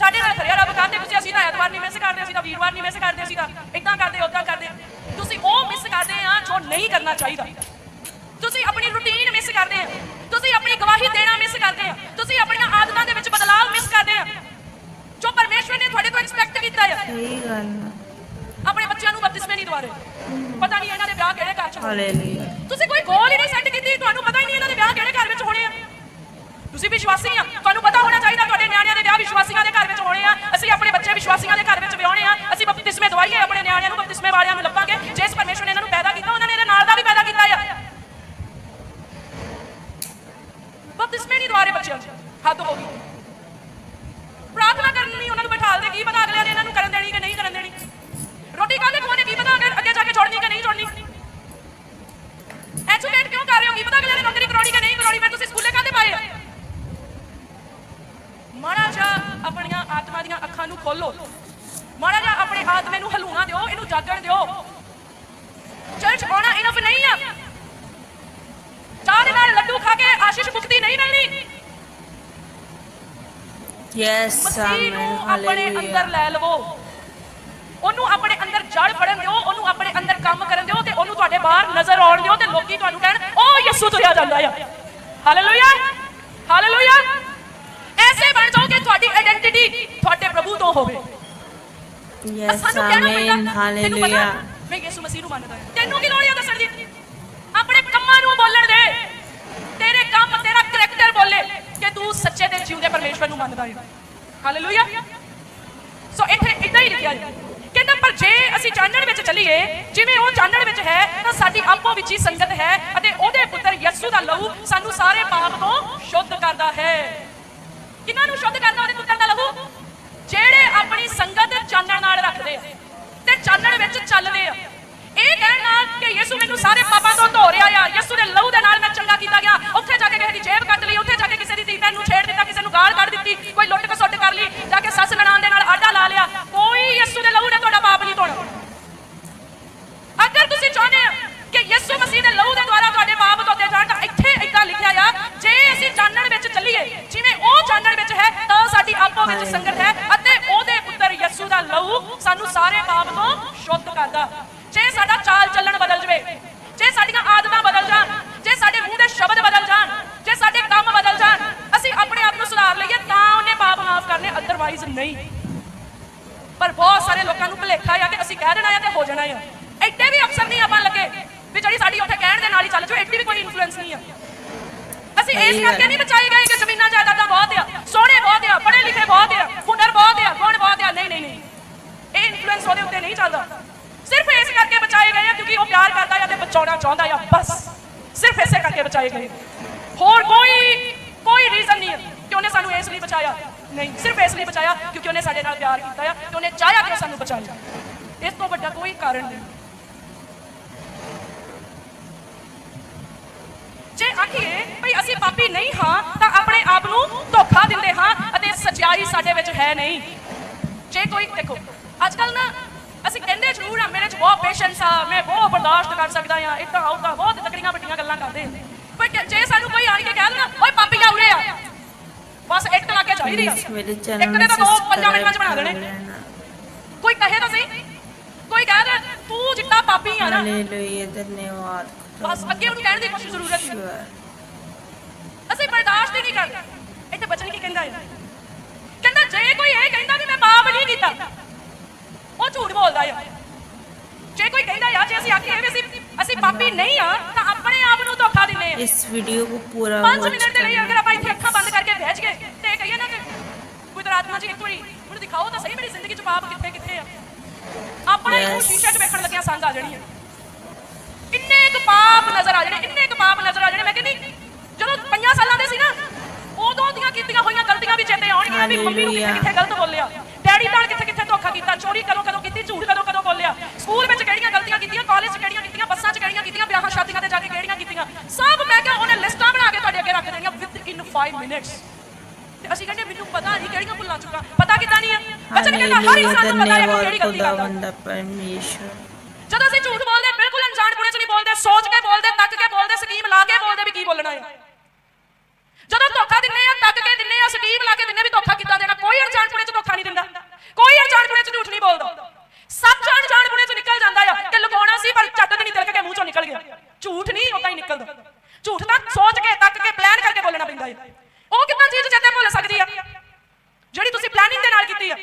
ਸਾਡੇ ਨਾਲ ਖਰਿਆ ਰੱਬ ਕਰਦੇ, ਤੁਸੀਂ ਅਸੀਂ ਤਾਂ ਐਤਵਾਰ ਨਹੀਂ ਮਿਸ ਕਰਦੇ, ਅਸੀਂ ਤਾਂ ਵੀਰਵਾਰ ਨਹੀਂ ਮਿਸ ਕਰਦੇ, ਅਸੀਂ ਤਾਂ ਇਦਾਂ ਕਰਦੇ ਉਦਾਂ ਕਰਦੇ। ਤੁਸੀਂ ਉਹ ਮਿਸ ਕਰਦੇ ਆ ਜੋ ਨਹੀਂ ਕਰਨਾ ਚਾਹੀਦਾ। ਤੁਸੀਂ ਆਪਣੀ ਰੁਟੀਨ ਮਿਸ ਕਰਦੇ ਆ। ਤੁਸੀਂ ਆਪਣੀ ਗਵਾਹੀ ਦੇਣਾ ਮਿਸ ਕਰਦੇ ਆ ਤੁਸੀਂ ਆਪਣੀਆਂ ਆਦਤਾਂ ਦੇ ਵਿੱਚ ਬਦਲਾਅ ਮਿਸ ਕਰਦੇ ਆ ਜੋ ਪਰਮੇਸ਼ਵਰ ਨੇ ਤੁਹਾਡੇ ਤੋਂ ਐਕਸਪੈਕਟ ਕੀਤਾ ਆ ਸਹੀ ਗੱਲ ਆਪਣੇ ਬੱਚਿਆਂ ਨੂੰ ਬਪਤਿਸਮੇ ਨਹੀਂ ਦਵਾਰੇ ਪਤਾ ਨਹੀਂ ਇਹਨਾਂ ਦੇ ਵਿਆਹ ਕਿਹੜੇ ਘਰ ਚ ਹੋਣੇ। ਹਾਲੇਲੂਇਆ। ਤੁਸੀਂ ਕੋਈ ਗੋਲ ਹੀ ਨਹੀਂ ਸੈੱਟ ਕੀਤੀ ਤੁਹਾਨੂੰ ਪਤਾ ਹੀ ਨਹੀਂ ਇਹਨਾਂ ਦੇ ਵਿਆਹ ਕਿਹੜੇ ਘਰ ਵਿੱਚ ਹੋਣੇ ਆ। ਤੁਸੀਂ ਵਿਸ਼ਵਾਸੀ ਆ। ਤੁਹਾਨੂੰ ਪਤਾ ਹੋਣਾ ਚਾਹੀਦਾ ਤੁਹਾਡੇ ਨਿਆਣਿਆਂ ਦੇ ਵਿਆਹ ਵਿਸ਼ਵਾਸੀਆਂ ਦੇ ਘਰ ਵਿੱਚ ਹੋਣੇ ਆ। ਅਸੀਂ ਆਪਣੇ ਬੱਚੇ ਵਿਸ਼ਵਾਸੀਆਂ ਦੇ ਘਰ ਵਿੱਚ ਵਿਆਹਣੇ ਆ। ਅਸੀਂ ਬਪਤਿਸਮੇ ਦਵਾਈਏ ਆਪਣੇ ਨਿਆਣਿਆਂ ਨੂੰ ਬਪਤਿਸਮੇ ਵਾਲਿਆਂ ਨੂੰ ਲੱਭਾਂਗੇ। ਜਿਸ ਪਰਮੇਸ਼ਵਰ ਨੇ ਇਹਨਾਂ ਨੂੰ ਪੈਦਾ ਕੀਤਾ ਉਹਨਾਂ ਨੇ ਇਹਦੇ ਨਾਲ ਦਾ ਵੀ ਪੈਦਾ ਕੀਤਾ ਆ। ਬਪਤਿਸਮੇ ਨਹੀਂ ਦਵਾਰੇ ਬੱਚਿਆਂ ਨੂੰ। ਹੱਦ ਹੋ ਗਈ। ਕਰਨ ਕੀ ਪਤਾ ਅਗਲਿਆਂ ਨੇ ਇਹਨਾਂ ਨੂੰ ਕਰਨ ਦੇਣੀ ਕਿ ਨਹੀਂ ਕਰਨ ਦੇਣੀ? ਰੋਟੀ ਕਾਹਦੇ ਖਵਾਉਣੇ ਕੀ ਪਤਾ ਅਗਰ ਅੱਗੇ ਜਾ ਕੇ ਛੋੜਨੀ ਕਿ ਨਹੀਂ ਛੋੜਨੀ ਐਜੂਕੇਟ ਕਿਉਂ ਕਰ ਰਹੇ ਹੋ? ਕੀ ਪਤਾ ਅਗਲਿਆਂ ਨੇ ਨੌਕਰੀ ਕਰਾਉਣੀ ਕਿ ਨਹੀਂ ਕਰਾਉਣੀ? ਫਿਰ ਤੁਸੀਂ ਸਕੂਲੇ ਕਾਹਦੇ ਪਾਏ ਮਾੜਾ ਜਾ ਆਪਣੀਆਂ ਆਤਮਾ ਦੀਆਂ ਅੱਖਾਂ ਨੂੰ ਖੋਲੋ ਮਾੜਾ ਜਾ ਆਪਣੇ ਆਤਮੇ ਨੂੰ ਹਲੂਣਾ ਦਿਓ ਇਹਨੂੰ ਜਾਗਣ ਦਿਓ ਚਰਚ ਆਉਣਾ ਇਨਫ ਨਹੀਂ ਆ ਚਾਹ ਦੇ ਨਾਲ ਲੱਡੂ ਖਾ ਕੇ ਆਸ਼ੀਸ਼ ਮੁਕਤੀ ਨਹੀਂ ਮਿਲਣੀ ਯੈਸ ਮਸੀਹ ਨੂੰ ਆਪਣੇ ਅੰਦਰ ਲੈ ਲਵੋ। ਉਹਨੂੰ ਆਪਣੇ ਅੰਦਰ ਜੜ ਫੜਨ ਦਿਓ ਉਹਨੂੰ ਆਪਣੇ ਅੰਦਰ ਕੰਮ ਕਰਨ ਦਿਓ ਤੇ ਉਹਨੂੰ ਤੁਹਾਡੇ ਬਾਹਰ ਨਜ਼ਰ ਆਉਣ ਦਿਓ ਤੇ ਲੋਕੀ ਤੁਹਾਨੂੰ ਕਹਿਣ ਉਹ ਯਿਸੂ ਤੁਰਿਆ ਜਾਂਦਾ ਆ। ਹਾਲੇਲੂਇਆ ਹਾਲੇਲੂਇਆ ਐਸੇ ਬਣ ਜਾਓ ਕਿ ਤੁਹਾਡੀ ਆਇਡੈਂਟੀਟੀ ਤੁਹਾਡੇ ਪ੍ਰਭੂ ਤੋਂ ਹੋਵੇ। ਯੈਸ ਆਮੇਨ ਹਾਲੇਲੂਇਆ ਮੈਂ ਯਿਸੂ ਮਸੀਹ ਨੂੰ ਮੰਨਦਾ ਤੈਨੂੰ ਕੀ ਲੋੜ ਹੈ ਦੱਸਣ ਦੀ? ਆਪਣੇ ਕੰਮਾਂ ਨੂੰ ਬੋਲਣ ਦੇ। ਤੇਰੇ ਕੰਮ ਤੇਰਾ ਕਰੈਕਟਰ ਬੋਲੇ। ਕਿ ਤੂੰ ਸੱਚੇ ਤੇ ਜਿਉਂਦੇ ਪਰਮੇਸ਼ਵਰ ਨੂੰ ਮੰਨਦਾ ਹੈ ਹਾਲੇਲੂਇਆ ਸੋ ਇੱਥੇ ਇਦਾਂ ਹੀ ਲਿਖਿਆ ਹੈ ਕਹਿੰਦਾ, ਪਰ ਜੇ ਅਸੀਂ ਚਾਨਣ ਵਿੱਚ ਚੱਲੀਏ, ਜਿਵੇਂ ਉਹ ਚਾਨਣ ਵਿੱਚ ਹੈ, ਤਾਂ ਸਾਡੀ ਆਪੋ ਵਿੱਚ ਹੀ ਸੰਗਤ ਹੈ ਅਤੇ ਉਹਦੇ ਪੁੱਤਰ ਯਿਸੂ ਦਾ ਲਹੂ ਸਾਨੂੰ ਸਾਰੇ ਪਾਪ ਤੋਂ ਸ਼ੁੱਧ ਕਰਦਾ ਹੈ। ਕਿਹਨਾਂ ਨੂੰ ਸ਼ੁੱਧ ਕਰਦਾ ਉਹਦੇ ਪੁੱਤਰ ਦਾ ਲਹੂ? ਜਿਹੜੇ ਆਪਣੀ ਸੰਗਤ ਚਾਨਣ ਨਾਲ ਰੱਖਦੇ ਆ ਤੇ ਚਾਨਣ ਵਿੱਚ ਚੱਲਦੇ ਆ। ਇਹ ਕਹਿਣ ਨਾਲ ਕਿ ਯਿਸੂ ਮੈਨੂੰ ਸਾਰੇ ਪਾਪਾਂ ਤੋਂ ਧੋ ਰਿਹਾ ਆ। ਯਿਸੂ ਦੇ ਲਹੂ ਦੇ ਨਾਲ ਮੈਂ ਚੰਗਾ ਕੀਤਾ ਗਿਆ। ਉੱਥੇ ਜਾ ਕੇ ਕਿਸੇ ਦੀ ਜੇਬ ਕੱਟ ਲਈ ਉੱਥੇ ਜਾ ਕੇ ਕਿਸੇ ਦੀ ਧੀ ਭੈਣ ਨੂੰ ਛੇੜ ਦਿੱਤਾ ਕਿਸੇ ਨੂੰ ਗਾਲ ਕੱਢ ਦਿੱਤੀ ਕੋਈ ਲੁੱਟ ਕਸੁੱਟ ਕਰ ਲਈ ਜਾ ਕੇ ਸੱਸ ਨਨਾਣ ਦੇ ਨਾਲ ਆਡਾ ਲਾ ਲਿਆ। ਕੋਈ ਯਿਸੂ ਦੇ ਲਹੂ ਨੇ ਤੁਹਾਡਾ ਪਾਪ ਨਹੀਂ ਧੋਣਾ ਅਗਰ ਤੁਸੀਂ ਚਾਹੁੰਦੇ ਆ ਕਿ ਯਿਸੂ ਮਸੀਹ ਦੇ ਲਹੂ ਦੇ ਦੁਆਰਾ ਤੁਹਾਡੇ ਪਾਪ ਧੋਤੇ ਜਾਣ ਤਾਂ ਇੱਥੇ ਏਦਾਂ ਲਿਖਿਆ ਆ ਜੇ ਅਸੀਂ ਚਾਨਣ ਵਿੱਚ ਚੱਲੀਏ ਜਿਵੇਂ ਉਹ ਚਾਨਣ ਵਿੱਚ ਹੈ ਤਾਂ ਸਾਡੀ ਆਪੋ ਵਿੱਚ ਸੰਗਤ ਹੈ ਅਤੇ ਉਹਦੇ ਪੁੱਤਰ ਯਿਸੂ ਦਾ ਲਹੂ ਸਾਨੂੰ ਸਾਰੇ ਪਾਪ ਤੋਂ ਸ਼ੁੱਧ ਕਰਦਾ। ਜੇ ਸਾਡਾ ਚਾਲ ਚੱਲਣ ਬਦਲ ਜਵੇ ਜੇ ਸਾਡੀਆਂ ਆਦਤਾਂ ਬਦਲ ਜਾਣ ਜੇ ਸਾਡੇ ਮੂੰਹ ਦੇ ਸ਼ਬਦ ਬਦਲ ਜਾਣ ਜੇ ਸਾਡੇ ਕੰਮ ਬਦਲ ਜਾਣ ਅਸੀਂ ਆਪਣੇ ਆਪ ਨੂੰ ਸੁਧਾਰ ਲਈਏ ਤਾਂ ਉਹਨੇ ਪਾਪ ਮਾਫ ਅਦਰਵਾਈਜ਼ ਨਹੀਂ। ਪਰ ਬਹੁਤ ਸਾਰੇ ਲੋਕਾਂ ਨੂੰ ਭੁਲੇਖਾ ਆ ਕਿ ਅਸੀਂ ਕਹਿ ਦੇਣਾ ਆ ਤੇ ਹੋ ਜਾਣਾ ਆ। ਐਡੇ ਵੀ ਅਫਸਰ ਨਹੀਂ ਆਪਾਂ ਲੱਗੇ ਵੀ ਜਿਹੜੀ ਸਾਡੀ ਉੱਥੇ ਕਹਿਣ ਦੇ ਨਾਲ ਹੀ ਚੱਲ ਜੋ ਐਡੀ ਵੀ ਕੋਈ ਇਨਫਲੂਐਂਸ ਨਹੀਂ ਆ। ਅਸੀਂ ਇਸ ਕਰਕੇ। ਨਹੀਂ ਬਚਾਏ ਗਏ ਕਿ ਜ਼ਮੀਨਾਂ ਜਾਇਦਾਦਾਂ ਬਹੁਤ ਆ ਸੋਹਣੇ ਬਹੁਤ ਆ ਪੜ੍ਹੇ ਲਿਖੇ ਬਹੁਤ ਆ ਹੁਨਰ ਬਹੁਤ ਆ ਗੁਣ ਬਹੁਤ ਆ। ਨਹੀਂ ਨਹੀਂ ਨਹੀਂ। ਇਹ ਇਨਫਲੂਐਂਸ ਉਹਦੇ ਉੱਤੇ ਨਹੀਂ ਚੱਲਦਾ। ਸਿਰਫ ਇਸ ਕਰਕੇ ਬਚਾਏ ਗਏ ਆ ਕਿਉਂਕਿ ਉਹ ਪਿਆਰ ਕਰਦਾ ਆ ਤੇ ਬਚਾਉਣਾ ਚਾਹੁੰਦਾ ਆ ਬਸ। ਸਿਰਫ ਇਸੇ ਕਰਕੇ ਬਚਾਏ ਗਏ। ਹੋਰ ਕੋਈ ਕੋਈ ਰੀਜ਼ਨ ਨਹੀਂ ਕਿ ਉਹਨੇ ਸਾਨੂੰ ਇਸ ਲਈ ਬਚਾਇਆ। ਨਹੀਂ, ਸਿਰਫ ਇਸ ਲਈ ਬਚਾਇਆ ਕਿਉਂਕਿ ਉਹਨੇ ਸਾਡੇ ਨਾਲ ਪਿਆਰ ਕੀਤਾ ਆ ਤੇ ਉਹਨੇ ਚਾਹਿਆ ਕਿ ਉਹ ਸਾਨੂੰ ਬਚਾਏ ਇਸ ਤੋਂ ਵੱਡਾ ਕੋਈ ਕਾਰਨ ਨਹੀਂ। ਜੇ ਆਖੀਏ ਭਈ ਅਸੀਂ ਪਾਪੀ ਨਹੀਂ ਹਾਂ, ਤਾਂ ਆਪਣੇ ਆਪ ਨੂੰ ਧੋਖਾ ਦਿੰਦੇ ਹਾਂ ਅਤੇ ਸਚਾਈ ਸਾਡੇ ਵਿੱਚ ਹੈ ਨਹੀਂ। ਜੇ ਕੋਈ, ਦੇਖੋ ਅੱਜ ਕੱਲ ਨਾ ਅਸੀਂ ਕਹਿੰਦੇ ਜ਼ਰੂਰ ਆ, ਮੇਰੇ 'ਚ ਬਹੁਤ ਪੇਸ਼ੈਂਸ ਆ, ਮੈਂ ਬਹੁਤ ਬਰਦਾਸ਼ਤ ਕਰ ਸਕਦਾ ਆ, ਇਦਾਂ ਆਉਦਾ ਬਹੁਤ ਤਕੜੀਆਂ ਵੱਡੀਆਂ ਗੱਲਾਂ ਕਰਦੇ ਪਰ ਜੇ ਸਾਨੂੰ ਕੋਈ ਆਣ ਕੇ ਕਹਿ ਦੇਣਾ ਓਏ ਪਾਪੀ ਆ ਉਰੇ ਆ। ਬਸ ਇੱਕ ਚਾਹੀਦੀ ਆ। ਮੇਰੇ ਚੈਨਲ ਇੱਕ ਨੇ ਤਾਂ ਦੋ ਪੰਜਾਂ ਮਿੰਟਾਂ ਚ ਬਣਾ ਦੇਣੇ। ਕੋਈ ਕਹੇ ਤਾਂ ਸਹੀ। ਕੋਈ ਕਹਿ ਦੇ ਤੂੰ ਜਿੱਤਾ ਪਾਪੀ ਆ ਨਾ। ਹਾਲੇਲੂਇਆ ਧੰਨਵਾਦ ਬਸ ਅੱਗੇ ਉਹਨੂੰ ਕਹਿਣ ਦੀ ਕੋਈ ਜ਼ਰੂਰਤ ਨਹੀਂ ਅਸੀਂ ਬਰਦਾਸ਼ਤ ਹੀ ਨਹੀਂ ਕਰਦੇ। ਇੱਥੇ ਬਚਨ ਕੀ ਕਹਿੰਦਾ ਹੈ? ਕਹਿੰਦਾ ਜੇ ਕੋਈ ਇਹ ਕਹਿੰਦਾ ਵੀ ਮੈਂ ਪਾਪ ਨਹੀਂ ਕੀਤਾ ਉਹ ਝੂਠ ਬੋਲਦਾ ਹੈ ਜੇ ਕੋਈ ਕਹਿੰਦਾ ਯਾਰ ਜੇ ਅਸੀਂ ਆਖੀਏ ਵੀ ਅਸੀਂ ਅਸੀਂ ਪਾਪੀ ਨਹੀਂ ਆ ਤਾਂ ਆਪਣੇ ਆਪ ਨੂੰ ਧੋਖਾ ਦਿੰਨੇ ਆ। ਇਸ ਵੀਡੀਓ ਨੂੰ ਪੂਰਾ 5 ਮਿੰਟ ਦੇ ਲਈ ਅਗਰ ਆਪਾਂ ਇੱਥੇ ਅੱਖਾਂ ਬੰਦ ਕਰਕੇ ਬੈਠ ਗਏ ਤੇ ਕਹੀਏ ਨਾ ਕਿ ਗੁਜਰਾਤਮਾ ਜੀ ਇੱਕ ਵਾਰੀ ਮੈਨੂੰ ਦਿਖਾਓ ਤਾਂ ਸਹੀ ਮੇਰੀ ਜ਼ਿੰਦਗੀ ਚ ਪਾਪ ਕਿੱਥੇ ਕਿੱਥੇ ਆ। ਆਪਣੇ ਨੂੰ ਸ਼ੀਸ਼ੇ 'ਚ ਵੇਖਣ ਲੱਗਿਆ ਸੰਗ ਆ ਜਣੀ ਹੈ ਇੰਨੇ ਕੁ ਪਾਪ ਨਜ਼ਰ ਆ ਜਣੇ ਇੰਨੇ ਕੁ ਪਾਪ ਨਜ਼ਰ ਆ ਜਣੇ। ਮੈਂ ਕਹਿੰਦੀ ਜਦੋਂ 5 ਸਾਲਾਂ ਦੇ ਸੀ ਨਾ ਉਦੋਂ ਦੀਆਂ ਕੀਤੀਆਂ ਹੋਈਆਂ ਗਲਤੀਆਂ ਵੀ ਚੇਤੇ ਆਉਣਗੀਆਂ ਵੀ ਮੰਮੀ ਨੂੰ ਕਿੱਥੇ ਕਿੱਥੇ ਗਲਤ ਬੋਲਿਆ। ਡੈਡੀ ਨਾਲ ਕਿੱਥੇ ਕਿੱਥੇ ਧੋਖਾ ਕੀਤਾ ਚੋਰੀ ਕਦੋਂ ਕਦੋਂ ਕੀਤੀ ਝੂਠ ਕਦੋਂ ਕਦੋਂ ਬੋਲਿਆ। ਸਕੂਲ ਵਿੱਚ ਸਭ ਮੈਂ ਕਿਹਾ ਉਹਨੇ ਲਿਸਟਾਂ ਬਣਾ ਕੇ ਤੁਹਾਡੇ ਅੱਗੇ ਰੱਖ ਦੇਣੀਆਂ ਵਿਦ ਇਨ 5 ਮਿੰਟਸ ਤੇ ਅਸੀਂ ਕਹਿੰਦੇ, ਮੈਨੂੰ ਪਤਾ ਨਹੀਂ ਕਿਹੜੀਆਂ ਭੁੱਲਾਂ ਚੁੱਕਾ, ਪਤਾ ਕਿਦਾਂ ਨਹੀਂ ਹੈ ਬੱਚਨ ਕਹਿੰਦਾ, ਹਰ ਇਨਸਾਨ ਨੂੰ ਪਤਾ ਹੈ ਕਿ ਕਿਹੜੀ ਗਲਤੀ ਕਰਦਾ। ਪਰਮੇਸ਼ਰ ਜਦੋਂ ਅਸੀਂ ਝੂਠ ਬੋਲਦੇ ਬਿਲਕੁਲ ਅਣਜਾਣ ਪੁਣੇ ਚ ਨਹੀਂ ਬੋਲਦੇ, ਸੋਚ ਕੇ ਬੋਲਦੇ, ਤੱਕ ਕੇ ਬੋਲਦੇ, ਸਕੀਮ ਲਾ ਕੇ ਬੋਲਦੇ ਵੀ ਕੀ ਬੋਲਣਾ ਹੈ। ਜਦੋਂ ਧੋਖਾ ਦਿੰਨੇ ਆ ਤੱਕ ਕੇ ਦਿੰਨੇ ਆ ਸਕੀਮ ਲਾ ਕੇ ਦਿੰਨੇ ਵੀ ਧੋਖਾ ਕਿੱਦਾਂ ਦੇਣਾ। ਕੋਈ ਅਣਜਾਣ ਪੁਣੇ ਚ ਧੋਖਾ ਨਹੀਂ ਦਿੰਦਾ। ਕੋਈ ਅਣਜਾਣ ਪੁਣੇ ਚ ਝੂਠ ਨਹੀਂ ਬੋਲਦਾ। ਸਭ ਜਾਣ ਜਾਣ ਚ ਨਿਕਲ ਜਾਂਦਾ ਆ ਤੇ ਲੁਕਾਉਣਾ ਸੀ, ਪਰ ਚੱਟ ਨਹੀਂ ਤਿਲਕ ਕੇ ਮੂੰਹ ਚੋਂ ਨਿਕਲ ਗਿਆ। ਝੂਠ ਨਹੀਂ ਉਦਾਂ ਹੀ ਨਿਕਲਦਾ। ਝੂਠ ਤਾਂ ਸੋਚ ਕੇ, ਤੱਕ ਕੇ ਪਲਾਨ ਕਰਕੇ ਬੋਲਣਾ ਪੈਂਦਾ ਹੈ ਉਹ ਕਿੱਦਾਂ ਚੀਜ਼ ਚੇਤੇ ਭੁੱਲ ਸਕਦੀ ਆ? ਜਿਹੜੀ ਤੁਸੀਂ ਪਲਾਨਿੰਗ ਦੇ ਨਾਲ ਕੀਤੀ ਆ।